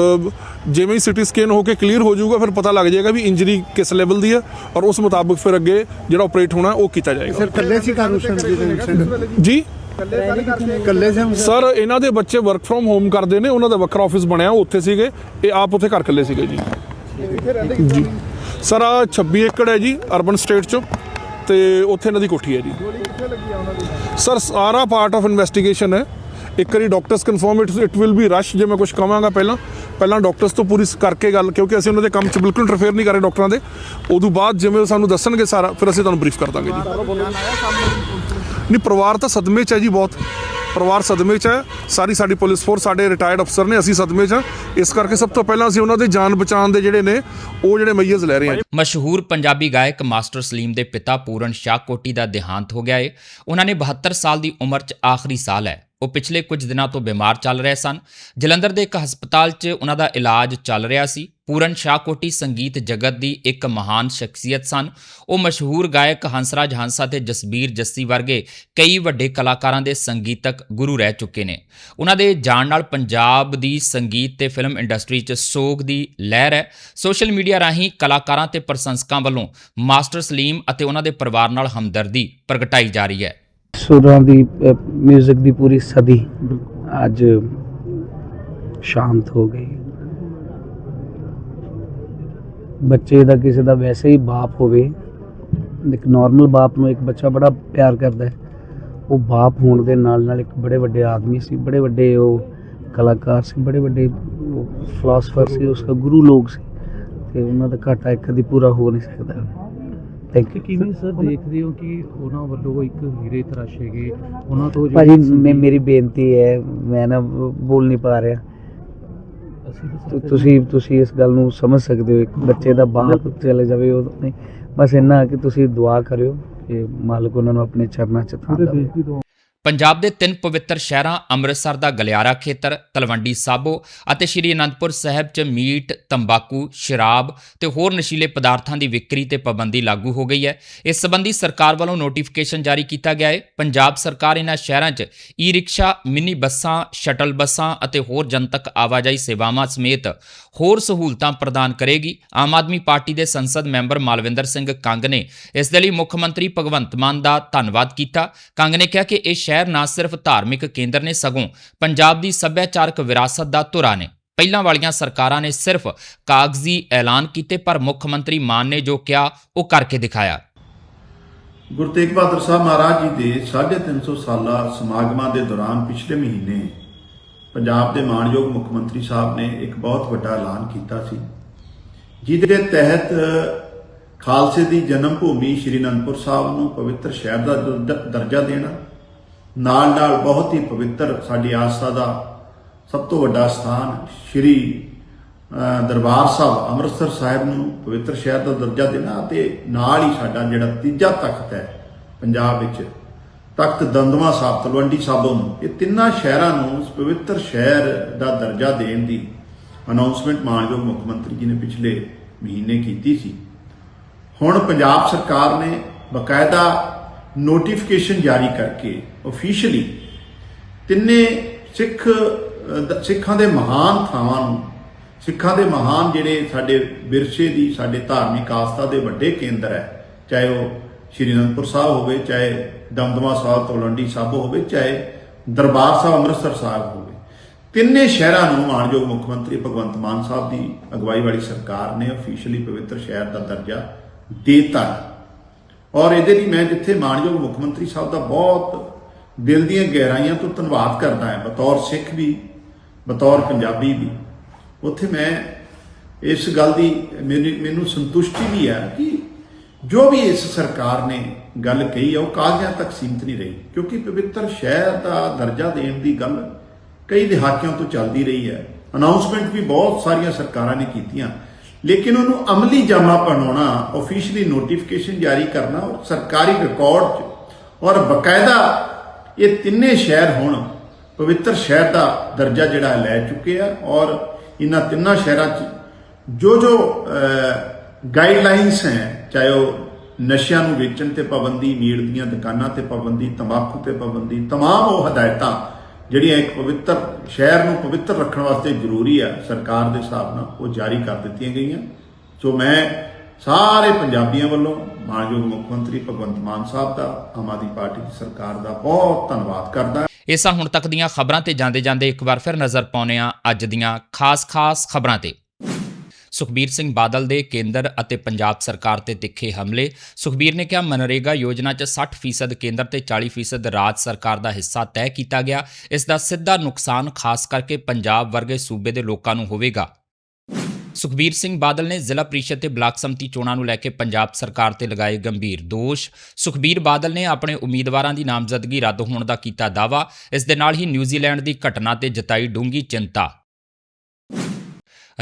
F: ਜਿਵੇਂ ਹੀ ਸਿਟੀ ਸਕੈਨ ਹੋ ਕੇ ਕਲੀਅਰ ਹੋ ਜਾਊਗਾ ਫਿਰ ਪਤਾ ਲੱਗ ਜਾਏਗਾ ਵੀ ਇੰਜਰੀ ਕਿਸ ਲੈਵਲ ਦੀ ਹੈ ਔਰ ਉਸ ਮੁਤਾਬਕ ਫਿਰ ਅੱਗੇ ਜਿਹੜਾ ਆਪਰੇਟ ਹੋਣਾ ਉਹ ਕੀਤਾ ਜਾਏਗਾ।
H: ਕੱਲੇ ਸੀ
F: ਜੀ
H: ਕੱਲੇ ਸੀ
F: ਸਰ ਇਹਨਾਂ ਦੇ ਬੱਚੇ ਵਰਕ ਫਰੋਮ ਹੋਮ ਕਰਦੇ ਨੇ ਉਹਨਾਂ ਦਾ ਵੱਖਰਾ ਆਫਿਸ ਬਣਿਆ ਉਹ ਉੱਥੇ ਸੀਗੇ। ਇਹ ਆਪ ਉੱਥੇ ਘਰ ਇਕੱਲੇ ਸੀਗੇ ਜੀ। ਜੀ। ਸਰ ਆ 26 ਏਕੜ ਹੈ ਜੀ ਅਰਬਨ ਸਟੇਟ ਚ ਤੇ ਉੱਥੇ ਇਹਨਾਂ ਦੀ ਕੋਠੀ ਹੈ ਜੀ। ਸਰ ਸਾਰਾ ਪਾਰਟ ਆਫ ਇਨਵੈਸਟੀਗੇਸ਼ਨ ਹੈ। ਇੱਕ ਵਾਰੀ doctors confirm it it will be rush ਜੇ ਮੈਂ ਕੁਝ ਕਵਾਂਗਾ ਪਹਿਲਾਂ। ਪਹਿਲਾਂ ਡਾਕਟਰਸ ਤੋਂ ਪੂਰੀ ਕਰਕੇ ਗੱਲ ਕਿਉਂਕਿ ਅਸੀਂ ਉਹਨਾਂ ਦੇ ਕੰਮ 'ਚ ਬਿਲਕੁਲ ਇੰਟਰਫੇਅਰ ਨਹੀਂ ਕਰ ਰਹੇ ਡਾਕਟਰਾਂ ਦੇ। ਉਦੋਂ ਬਾਅਦ ਜਿਵੇਂ ਉਹ ਸਾਨੂੰ ਦੱਸਣਗੇ ਸਾਰਾ ਫਿਰ ਅਸੀਂ ਤੁਹਾਨੂੰ ਬਰੀਫ ਕਰ ਦਾਂਗੇ ਜੀ। ਨਹੀਂ, ਪਰਿਵਾਰ ਤਾਂ ਸਦਮੇ 'ਚ ਹੈ ਜੀ ਬਹੁਤ। ਪਰਿਵਾਰ ਸਦਮੇ 'ਚ ਹੈ। ਸਾਰੀ ਸਾਡੀ ਪੁਲਿਸ ਫੋਰਸ ਸਾਡੇ ਰਿਟਾਇਰਡ ਅਫਸਰ ਨੇ ਅਸੀਂ ਸਦਮੇ 'ਚ ਹਾਂ। ਇਸ ਕਰਕੇ ਸਭ ਤੋਂ ਪਹਿਲਾਂ ਅਸੀਂ ਉਹਨਾਂ ਦੇ ਜਾਨ ਬਚਾਉਣ ਦੇ ਜਿਹੜੇ ਨੇ, ਉਹ ਜਿਹੜੇ ਮਈਜ਼ ਲੈ ਰਹੇ ਹਾਂ
A: ਮਸ਼ਹੂਰ ਪੰਜਾਬੀ ਗਾਇਕ ਮਾਸਟਰ ਸਲੀਮ ਦੇ ਪਿਤਾ ਪੂਰਨ ਸ਼ਾਹ ਕੋਟੀ ਦਾ ਦੇਹਾਂਤ ਹੋ ਗਿਆ ਏ। ਉਹਨਾਂ ਨੇ 72 ਸਾਲ ਦੀ ਉਮਰ 'ਚ ਆਖਰੀ ਸਾਲ ਹੈ। ਉਹ ਪਿਛਲੇ ਕੁਝ ਦਿਨਾਂ ਤੋਂ ਬਿਮਾਰ ਚੱਲ ਰਹੇ ਸਨ। ਜਲੰਧਰ ਦੇ ਇੱਕ ਹਸਪਤਾਲ 'ਚ ਉਹਨਾਂ ਦਾ ਇਲਾਜ ਚੱਲ ਰਿਹਾ ਸੀ। ਪੂਰਨ ਸ਼ਾਹਕੋਟੀ ਸੰਗੀਤ ਜਗਤ ਦੀ ਇੱਕ ਮਹਾਨ ਸ਼ਖਸੀਅਤ ਸਨ। ਉਹ ਮਸ਼ਹੂਰ ਗਾਇਕ ਹੰਸਰਾਜ ਹੰਸਾ ਅਤੇ ਜਸਬੀਰ ਜੱਸੀ ਵਰਗੇ ਕਈ ਵੱਡੇ ਕਲਾਕਾਰਾਂ ਦੇ ਸੰਗੀਤਕ ਗੁਰੂ ਰਹਿ ਚੁੱਕੇ ਨੇ। ਉਹਨਾਂ ਦੇ ਜਾਣ ਨਾਲ ਪੰਜਾਬ ਦੀ ਸੰਗੀਤ ਤੇ ਫਿਲਮ ਇੰਡਸਟਰੀ 'ਚ ਸੋਗ ਦੀ ਲਹਿਰ ਹੈ। ਸੋਸ਼ਲ ਮੀਡੀਆ ਰਾਹੀਂ ਕਲਾਕਾਰਾਂ ਤੇ ਪ੍ਰਸ਼ੰਸਕਾਂ ਵੱਲੋਂ ਮਾਸਟਰ ਸਲੀਮ ਅਤੇ ਉਹਨਾਂ ਦੇ ਪਰਿਵਾਰ ਨਾਲ ਹਮਦਰਦੀ ਪ੍ਰਗਟਾਈ ਜਾ ਰਹੀ ਹੈ।
I: ਸੁਰਾਂ ਦੀ 뮤직 ਦੀ ਪੂਰੀ ਸਦੀ ਅੱਜ ਸ਼ਾਂਤ ਹੋ ਗਈ। ਬੱਚੇ ਦਾ ਕਿਸੇ ਦਾ ਵੈਸੇ ਹੀ ਬਾਪ ਹੋਵੇ, ਇੱਕ ਨਾਰਮਲ ਬਾਪ ਨੂੰ ਇੱਕ ਬੱਚਾ ਬੜਾ ਪਿਆਰ ਕਰਦਾ ਹੈ। ਉਹ ਬਾਪ ਹੋਣ ਦੇ ਨਾਲ ਨਾਲ ਇੱਕ ਬੜੇ ਵੱਡੇ ਆਦਮੀ ਸੀ, ਬੜੇ ਵੱਡੇ ਉਹ ਕਲਾਕਾਰ ਸੀ, ਬੜੇ ਵੱਡੇ ਫਿਲਾਸਫਰ ਸੀ, ਉਸਦਾ ਗੁਰੂ ਲੋਕ ਸੀ। ਤੇ ਉਹਨਾਂ ਦਾ ਘਾਟਾ ਇੱਕ ਕਦੀ ਪੂਰਾ ਹੋ ਨਹੀਂ ਸਕਦਾ। ਥੈਂਕ ਯੂ
J: ਕਿਵੇਂ ਸਰ ਦੇਖਦੇ ਹੋ ਕਿ ਉਹਨਾਂ ਵੱਲੋਂ ਇੱਕ ਹੀਰੇ ਤਰਾਸ਼ੇ ਗਏ ਉਹਨਾਂ ਤੋਂ
I: ਭਾਜੀ ਮੈਂ ਮੇਰੀ ਬੇਨਤੀ ਹੈ ਮੈਂ ਨਾ ਬੋਲ ਨਹੀਂ ਪਾ ਰਿਹਾ। ਤੁਸੀਂ ਤੁਸੀਂ ਇਸ ਗੱਲ ਨੂੰ ਸਮਝ ਸਕਦੇ ਹੋ ਇੱਕ ਬੱਚੇ ਦਾ ਬਾਪ ਚਲੇ ਜਾਵੇ ਉਹ ਨਹੀਂ। ਬਸ ਇੰਨਾ ਕਿ ਤੁਸੀਂ ਦੁਆ ਕਰਿਓ ਕਿ ਮਾਲਕ ਉਹਨਾਂ ਨੂੰ ਆਪਣੇ ਚਰਨਾਂ 'ਚ ਥਾਂ ਦੇਵੇ।
A: ਪੰਜਾਬ ਦੇ ਤਿੰਨ ਪਵਿੱਤਰ ਸ਼ਹਿਰਾਂ ਅੰਮ੍ਰਿਤਸਰ ਦਾ ਗਲਿਆਰਾ ਖੇਤਰ ਤਲਵੰਡੀ ਸਾਬੋ ਅਤੇ ਸ਼੍ਰੀ ਅਨੰਦਪੁਰ ਸਾਹਿਬ 'ਚ ਮੀਟ, ਤੰਬਾਕੂ, ਸ਼ਰਾਬ ਤੇ ਹੋਰ ਨਸ਼ੀਲੇ ਪਦਾਰਥਾਂ ਦੀ ਵਿਕਰੀ ਤੇ ਪਾਬੰਦੀ ਲਾਗੂ ਹੋ ਗਈ ਹੈ। ਇਸ ਸੰਬੰਧੀ ਸਰਕਾਰ ਵੱਲੋਂ ਨੋਟੀਫਿਕੇਸ਼ਨ ਜਾਰੀ ਕੀਤਾ ਗਿਆ ਹੈ। ਪੰਜਾਬ ਸਰਕਾਰ ਇਹਨਾਂ ਸ਼ਹਿਰਾਂ 'ਚ ਈ-ਰਿਕਸ਼ਾ, ਮਿੰਨੀ ਬੱਸਾਂ, ਸ਼ਟਲ ਬੱਸਾਂ ਅਤੇ ਹੋਰ ਜਨਤਕ ਆਵਾਜਾਈ ਸੇਵਾਵਾਂ ਸਮੇਤ ਹੋਰ ਸਹੂਲਤਾਂ ਪ੍ਰਦਾਨ ਕਰੇਗੀ। ਆਮ ਆਦਮੀ ਪਾਰਟੀ ਦੇ ਸੰਸਦ ਮੈਂਬਰ ਮਾਲਵਿੰਦਰ ਸਿੰਘ ਕੰਗ ਨੇ ਇਸ ਦੇ ਲਈ ਮੁੱਖ ਮੰਤਰੀ ਭਗਵੰਤ ਮਾਨ ਦਾ ਧੰਨਵਾਦ ਕੀਤਾ। ਕੰਗ ਨੇ ਕਿਹਾ ਕਿ ਇਹ ਸ਼ਹਿਰ, ਨਾ ਸਿਰਫ ਧਾਰਮਿਕ ਕੇਂਦਰ ਨੇ ਸਗੋਂ ਪੰਜਾਬ ਦੀ ਸੱਭਿਆਚਾਰਕ ਵਿਰਾਸਤ ਦਾ ਧੁਰਾ ਨੇ। ਪਹਿਲਾਂ ਵਾਲੀਆਂ ਸਰਕਾਰਾਂ ਨੇ ਸਿਰਫ ਕਾਗਜ਼ੀ ਐਲਾਨ ਕੀਤੇ, ਪਰ ਮੁੱਖ ਮੰਤਰੀ ਮਾਨ ਨੇ ਜੋ ਕਿਹਾ, ਉਹ ਕਰਕੇ ਦਿਖਾਇਆ।
K: ਗੁਰੂ ਤੇਗ ਬਹਾਦਰ ਸਾਹਿਬ ਮਹਾਰਾਜ ਜੀ ਦੇ 350 ਸਾਲਾ ਸਮਾਗਮਾਂ ਦੇ ਦੌਰਾਨ ਪਿਛਲੇ ਮਹੀਨੇ ਪੰਜਾਬ ਦੇ ਮਾਣਯੋਗ ਮੁੱਖ ਮੰਤਰੀ ਸਾਹਿਬ ਨੇ ਇੱਕ ਬਹੁਤ ਵੱਡਾ ਐਲਾਨ ਕੀਤਾ ਸੀ, ਜਿਹਦੇ ਤਹਿਤ ਖਾਲਸੇ ਦੀ ਜਨਮ ਭੂਮੀ ਸ਼੍ਰੀ ਅਨੰਦਪੁਰ ਸਾਹਿਬ ਨੂੰ ਪਵਿੱਤਰ ਸ਼ਹਿਰ ਦਾ ਦਰਜਾ ਦੇਣਾ ਨਾਲ ਨਾਲ ਬਹੁਤ ਹੀ ਪਵਿੱਤਰ ਸਾਡੀ ਆਸਥਾ ਦਾ ਸਭ ਤੋਂ ਵੱਡਾ ਸਥਾਨ ਸ਼੍ਰੀ ਦਰਬਾਰ ਸਾਹਿਬ ਅੰਮ੍ਰਿਤਸਰ ਸਾਹਿਬ ਨੂੰ ਪਵਿੱਤਰ ਸ਼ਹਿਰ ਦਾ ਦਰਜਾ ਦੇਣਾ ਅਤੇ ਨਾਲ ਹੀ ਸਾਡਾ ਜਿਹੜਾ ਤੀਜਾ ਤਖਤ ਹੈ ਪੰਜਾਬ ਵਿੱਚ, ਤਖਤ ਦੰਦਵਾ ਸਾਹਿਬ, ਤਲਵੰਡੀ ਸਾਬੋ ਨੂੰ, ਇਹ ਤਿੰਨਾਂ ਸ਼ਹਿਰਾਂ ਨੂੰ ਪਵਿੱਤਰ ਸ਼ਹਿਰ ਦਾ ਦਰਜਾ ਦੇਣ ਦੀ ਅਨਾਉਂਸਮੈਂਟ ਮਾਨਯੋਗ ਮੁੱਖ ਮੰਤਰੀ ਜੀ ਨੇ ਪਿਛਲੇ ਮਹੀਨੇ ਕੀਤੀ ਸੀ। ਹੁਣ ਪੰਜਾਬ ਸਰਕਾਰ ਨੇ ਬਕਾਇਦਾ ਨੋਟੀਫਿਕੇਸ਼ਨ ਜਾਰੀ ਕਰਕੇ ਅਫੀਸ਼ੀਅਲੀ ਤਿੰਨੇ ਸਿੱਖ ਸਿੱਖਾਂ ਦੇ ਮਹਾਨ ਥਾਵਾਂ ਨੂੰ, ਸਿੱਖਾਂ ਦੇ ਮਹਾਨ ਜਿਹੜੇ ਸਾਡੇ ਵਿਰਸੇ ਦੀ, ਸਾਡੇ ਧਾਰਮਿਕ ਆਸਥਾ ਦੇ ਵੱਡੇ ਕੇਂਦਰ ਹੈ, ਚਾਹੇ ਉਹ ਸ਼੍ਰੀ ਅਨੰਦਪੁਰ ਸਾਹਿਬ ਹੋਵੇ, ਚਾਹੇ ਦਮਦਮਾ ਸਾਹਿਬ, ਤੋਲੰਡੀ ਸਾਬੋ ਹੋਵੇ, ਚਾਹੇ ਦਰਬਾਰ ਸਾਹਿਬ, ਅੰਮ੍ਰਿਤਸਰ ਸਾਹਿਬ ਹੋਵੇ, ਤਿੰਨੇ ਸ਼ਹਿਰਾਂ ਨੂੰ ਮਾਨਯੋਗ ਮੁੱਖ ਮੰਤਰੀ ਭਗਵੰਤ ਮਾਨ ਸਾਹਿਬ ਦੀ ਅਗਵਾਈ ਵਾਲੀ ਸਰਕਾਰ ਨੇ ਅਫੀਸ਼ੀਅਲੀ ਪਵਿੱਤਰ ਸ਼ਹਿਰ ਦਾ ਦਰਜਾ ਦੇਤਾ ਔਰ ਇਹਦੇ ਲਈ ਮੈਂ ਜਿੱਥੇ ਮਾਨਯੋਗ ਮੁੱਖ ਮੰਤਰੀ ਸਾਹਿਬ ਦਾ ਬਹੁਤ ਦਿਲ ਦੀਆਂ ਗਹਿਰਾਈਆਂ ਤੋਂ ਧੰਨਵਾਦ ਕਰਦਾ ਹਾਂ, ਬਤੌਰ ਸਿੱਖ ਵੀ, ਬਤੌਰ ਪੰਜਾਬੀ ਵੀ। ਉੱਥੇ ਮੈਂ ਇਸ ਗੱਲ ਦੀ ਮੇਰੀ ਮੈਨੂੰ ਸੰਤੁਸ਼ਟੀ ਵੀ ਹੈ ਕਿ ਜੋ ਵੀ ਇਸ ਸਰਕਾਰ ਨੇ ਗੱਲ ਕਹੀ ਹੈ, ਉਹ ਕਾਗਜ਼ਾਂ ਤੱਕ ਸੀਮਤ ਨਹੀਂ ਰਹੀ, ਕਿਉਂਕਿ ਪਵਿੱਤਰ ਸ਼ਹਿਰ ਦਾ ਦਰਜਾ ਦੇਣ ਦੀ ਗੱਲ ਕਈ ਦਹਾਕਿਆਂ ਤੋਂ ਚੱਲਦੀ ਰਹੀ ਹੈ। ਅਨਾਉਂਸਮੈਂਟ ਵੀ ਬਹੁਤ ਸਾਰੀਆਂ ਸਰਕਾਰਾਂ ਨੇ ਕੀਤੀਆਂ। ਲੇਕਿਨ ਉਹਨੂੰ ਅਮਲੀ ਜਾਮਾ ਬਣਾਉਣਾ ਆਫੀਸ਼ੀਅਲੀ ਨੋਟੀਫਿਕੇਸ਼ਨ ਜਾਰੀ ਕਰਨਾ ਔਰ ਸਰਕਾਰੀ ਰਿਕਾਰਡ 'ਚ ਔਰ ਬਕਾਇਦਾ ਇਹ ਤਿੰਨੇ ਸ਼ਹਿਰ ਹੁਣ ਪਵਿੱਤਰ ਸ਼ਹਿਰ ਦਾ ਦਰਜਾ ਜਿਹੜਾ ਹੈ ਲੈ ਚੁੱਕੇ ਆ ਔਰ ਇਹਨਾਂ ਤਿੰਨਾਂ ਸ਼ਹਿਰਾਂ 'ਚ ਜੋ ਜੋ ਗਾਈਡਲਾਈਨਸ ਹੈ ਚਾਹੇ ਉਹ ਨਸ਼ਿਆਂ ਨੂੰ ਵੇਚਣ ਤੇ ਪਾਬੰਦੀ ਮੀਟ ਦੀਆਂ ਦੁਕਾਨਾਂ ਤੇ ਪਾਬੰਦੀ ਤੰਬਾਕੂ ਤੇ ਪਾਬੰਦੀ तमाम ਉਹ ਹਦਾਇਤਾਂ ਜਿਹੜੀਆਂ ਇੱਕ ਪਵਿੱਤਰ ਸ਼ਹਿਰ ਨੂੰ ਪਵਿੱਤਰ ਰੱਖਣ ਵਾਸਤੇ ਜ਼ਰੂਰੀ ਆ, ਸਰਕਾਰ ਦੇ ਹਿਸਾਬ ਨਾਲ ਉਹ ਜਾਰੀ ਕਰ ਦਿੱਤੀਆਂ ਗਈਆਂ। ਸੋ ਮੈਂ ਸਾਰੇ ਪੰਜਾਬੀਆਂ ਵੱਲੋਂ ਮਾਨਯੋਗ ਮੁੱਖ ਮੰਤਰੀ ਭਗਵੰਤ ਮਾਨ ਸਾਹਿਬ ਦਾ, ਆਮ ਆਦਮੀ ਪਾਰਟੀ ਦੀ ਸਰਕਾਰ ਦਾ ਬਹੁਤ ਧੰਨਵਾਦ ਕਰਦਾ।
A: ਇਹ ਹੁਣ ਤੱਕ ਦੀਆਂ ਖਬਰਾਂ ਤੇ ਜਾਂਦੇ ਜਾਂਦੇ ਇੱਕ ਵਾਰ ਫਿਰ ਨਜ਼ਰ ਪਾਉਂਦੇ ਹਾਂ ਅੱਜ ਦੀਆਂ ਖਾਸ-ਖਾਸ ਖਬਰਾਂ ਤੇ। ਸੁਖਬੀਰ ਸਿੰਘ ਬਾਦਲ ਦੇ ਕੇਂਦਰ ਅਤੇ ਪੰਜਾਬ ਸਰਕਾਰ ਤੇ ਤਿੱਖੇ ਹਮਲੇ। ਸੁਖਬੀਰ ਨੇ ਕਿਹਾ ਮਨਰੇਗਾ ਯੋਜਨਾ 'ਚ 60% ਕੇਂਦਰ ਤੇ 40% ਰਾਜ ਸਰਕਾਰ ਦਾ ਹਿੱਸਾ ਤੈਅ ਕੀਤਾ ਗਿਆ। ਇਸ ਦਾ ਸਿੱਧਾ ਨੁਕਸਾਨ ਖਾਸ ਕਰਕੇ ਪੰਜਾਬ ਵਰਗੇ ਸੂਬੇ ਦੇ ਲੋਕਾਂ ਨੂੰ ਹੋਵੇਗਾ। ਸੁਖਬੀਰ ਸਿੰਘ ਬਾਦਲ ਨੇ ਜ਼ਿਲ੍ਹਾ ਪ੍ਰੀਸ਼ਦ ਤੇ ਬਲਾਕ ਸੰਮਤੀ ਚੋਣਾਂ ਨੂੰ ਲੈ ਕੇ ਪੰਜਾਬ ਸਰਕਾਰ ਤੇ ਲਗਾਏ ਗੰਭੀਰ ਦੋਸ਼। ਸੁਖਬੀਰ ਬਾਦਲ ਨੇ ਆਪਣੇ ਉਮੀਦਵਾਰਾਂ ਦੀ ਨਾਮਜ਼ਦਗੀ ਰੱਦ ਹੋਣ ਦਾ ਕੀਤਾ ਦਾਅਵਾ। ਇਸ ਦੇ ਨਾਲ ਹੀ ਨਿਊਜ਼ੀਲੈਂਡ ਦੀ ਘਟਨਾ ਤੇ ਜਤਾਈ ਡੂੰਗੀ ਚਿੰਤਾ।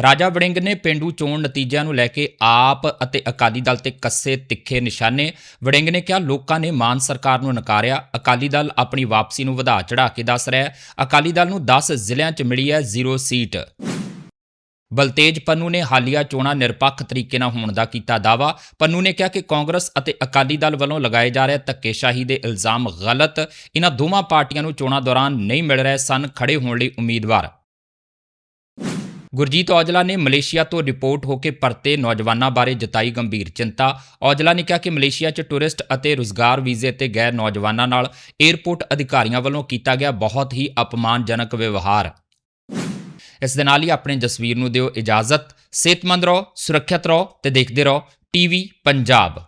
A: ਰਾਜਾ ਵੜਿੰਗ ਨੇ ਪਿੰਡੂ ਚੋਣ ਨਤੀਜਿਆਂ ਨੂੰ ਲੈ ਕੇ ਆਪ ਅਤੇ ਅਕਾਲੀ ਦਲ ਤੇ ਕੱਸੇ ਤਿੱਖੇ ਨਿਸ਼ਾਨੇ। ਵੜਿੰਗ ਨੇ ਕਿਹਾ, ਲੋਕਾਂ ਨੇ ਮਾਨ ਸਰਕਾਰ ਨੂੰ ਨਕਾਰਿਆ। ਅਕਾਲੀ ਦਲ ਆਪਣੀ ਵਾਪਸੀ ਨੂੰ ਵਧਾ ਚੜਾ ਕੇ ਦੱਸ ਰਿਹਾ ਹੈ। ਅਕਾਲੀ ਦਲ ਨੂੰ 10 ਜ਼ਿਲ੍ਹਿਆਂ 'ਚ ਮਿਲੀ ਹੈ ਜ਼ੀਰੋ ਸੀਟ। ਬਲਤੇਜ ਪੰਨੂ ਨੇ ਹਾਲੀਆ ਚੋਣਾਂ ਨਿਰਪੱਖ ਤਰੀਕੇ ਨਾਲ ਹੋਣ ਦਾ ਕੀਤਾ ਦਾਅਵਾ। ਪੰਨੂ ਨੇ ਕਿਹਾ ਕਿ ਕਾਂਗਰਸ ਅਤੇ ਅਕਾਲੀ ਦਲ ਵੱਲੋਂ ਲਗਾਏ ਜਾ ਰਹੇ ਧੱਕੇਸ਼ਾਹੀ ਦੇ ਇਲਜ਼ਾਮ ਗਲਤ। ਇਹਨਾਂ ਦੋਵਾਂ ਪਾਰਟੀਆਂ ਨੂੰ ਚੋਣਾਂ ਦੌਰਾਨ ਨਹੀਂ ਮਿਲ ਰਹੇ ਸਨ ਖੜੇ ਹੋਣ ਲਈ ਉਮੀਦਵਾਰ। ਗੁਰਜੀਤ ਔਜਲਾ ਨੇ ਮਲੇਸ਼ੀਆ ਤੋਂ ਰਿਪੋਰਟ ਹੋ ਕੇ ਪਰਤੇ ਨੌਜਵਾਨਾਂ ਬਾਰੇ ਜਤਾਈ ਗੰਭੀਰ ਚਿੰਤਾ। ਔਜਲਾ ਨੇ ਕਿਹਾ ਕਿ ਮਲੇਸ਼ੀਆ 'ਚ ਟੂਰਿਸਟ ਅਤੇ ਰੁਜ਼ਗਾਰ ਵੀਜ਼ੇ ਤੇ ਗੈਰ ਨੌਜਵਾਨਾਂ ਨਾਲ 에ਅਰਪੋਰਟ ਅਧਿਕਾਰੀਆਂ ਵੱਲੋਂ ਕੀਤਾ ਗਿਆ ਬਹੁਤ ਹੀ ਅਪਮਾਨਜਨਕ ਵਿਵਹਾਰ। ਇਸ ਦੇ ਨਾਲ ਹੀ ਆਪਣੇ ਜਸਵੀਰ ਨੂੰ ਦਿਓ ਇਜਾਜ਼ਤ। ਸਿਹਤਮੰਦ ਰਹੋ, ਸੁਰੱਖਿਅਤ ਰਹੋ ਤੇ ਦੇਖਦੇ ਰਹੋ ਟੀਵੀ ਪੰਜਾਬ।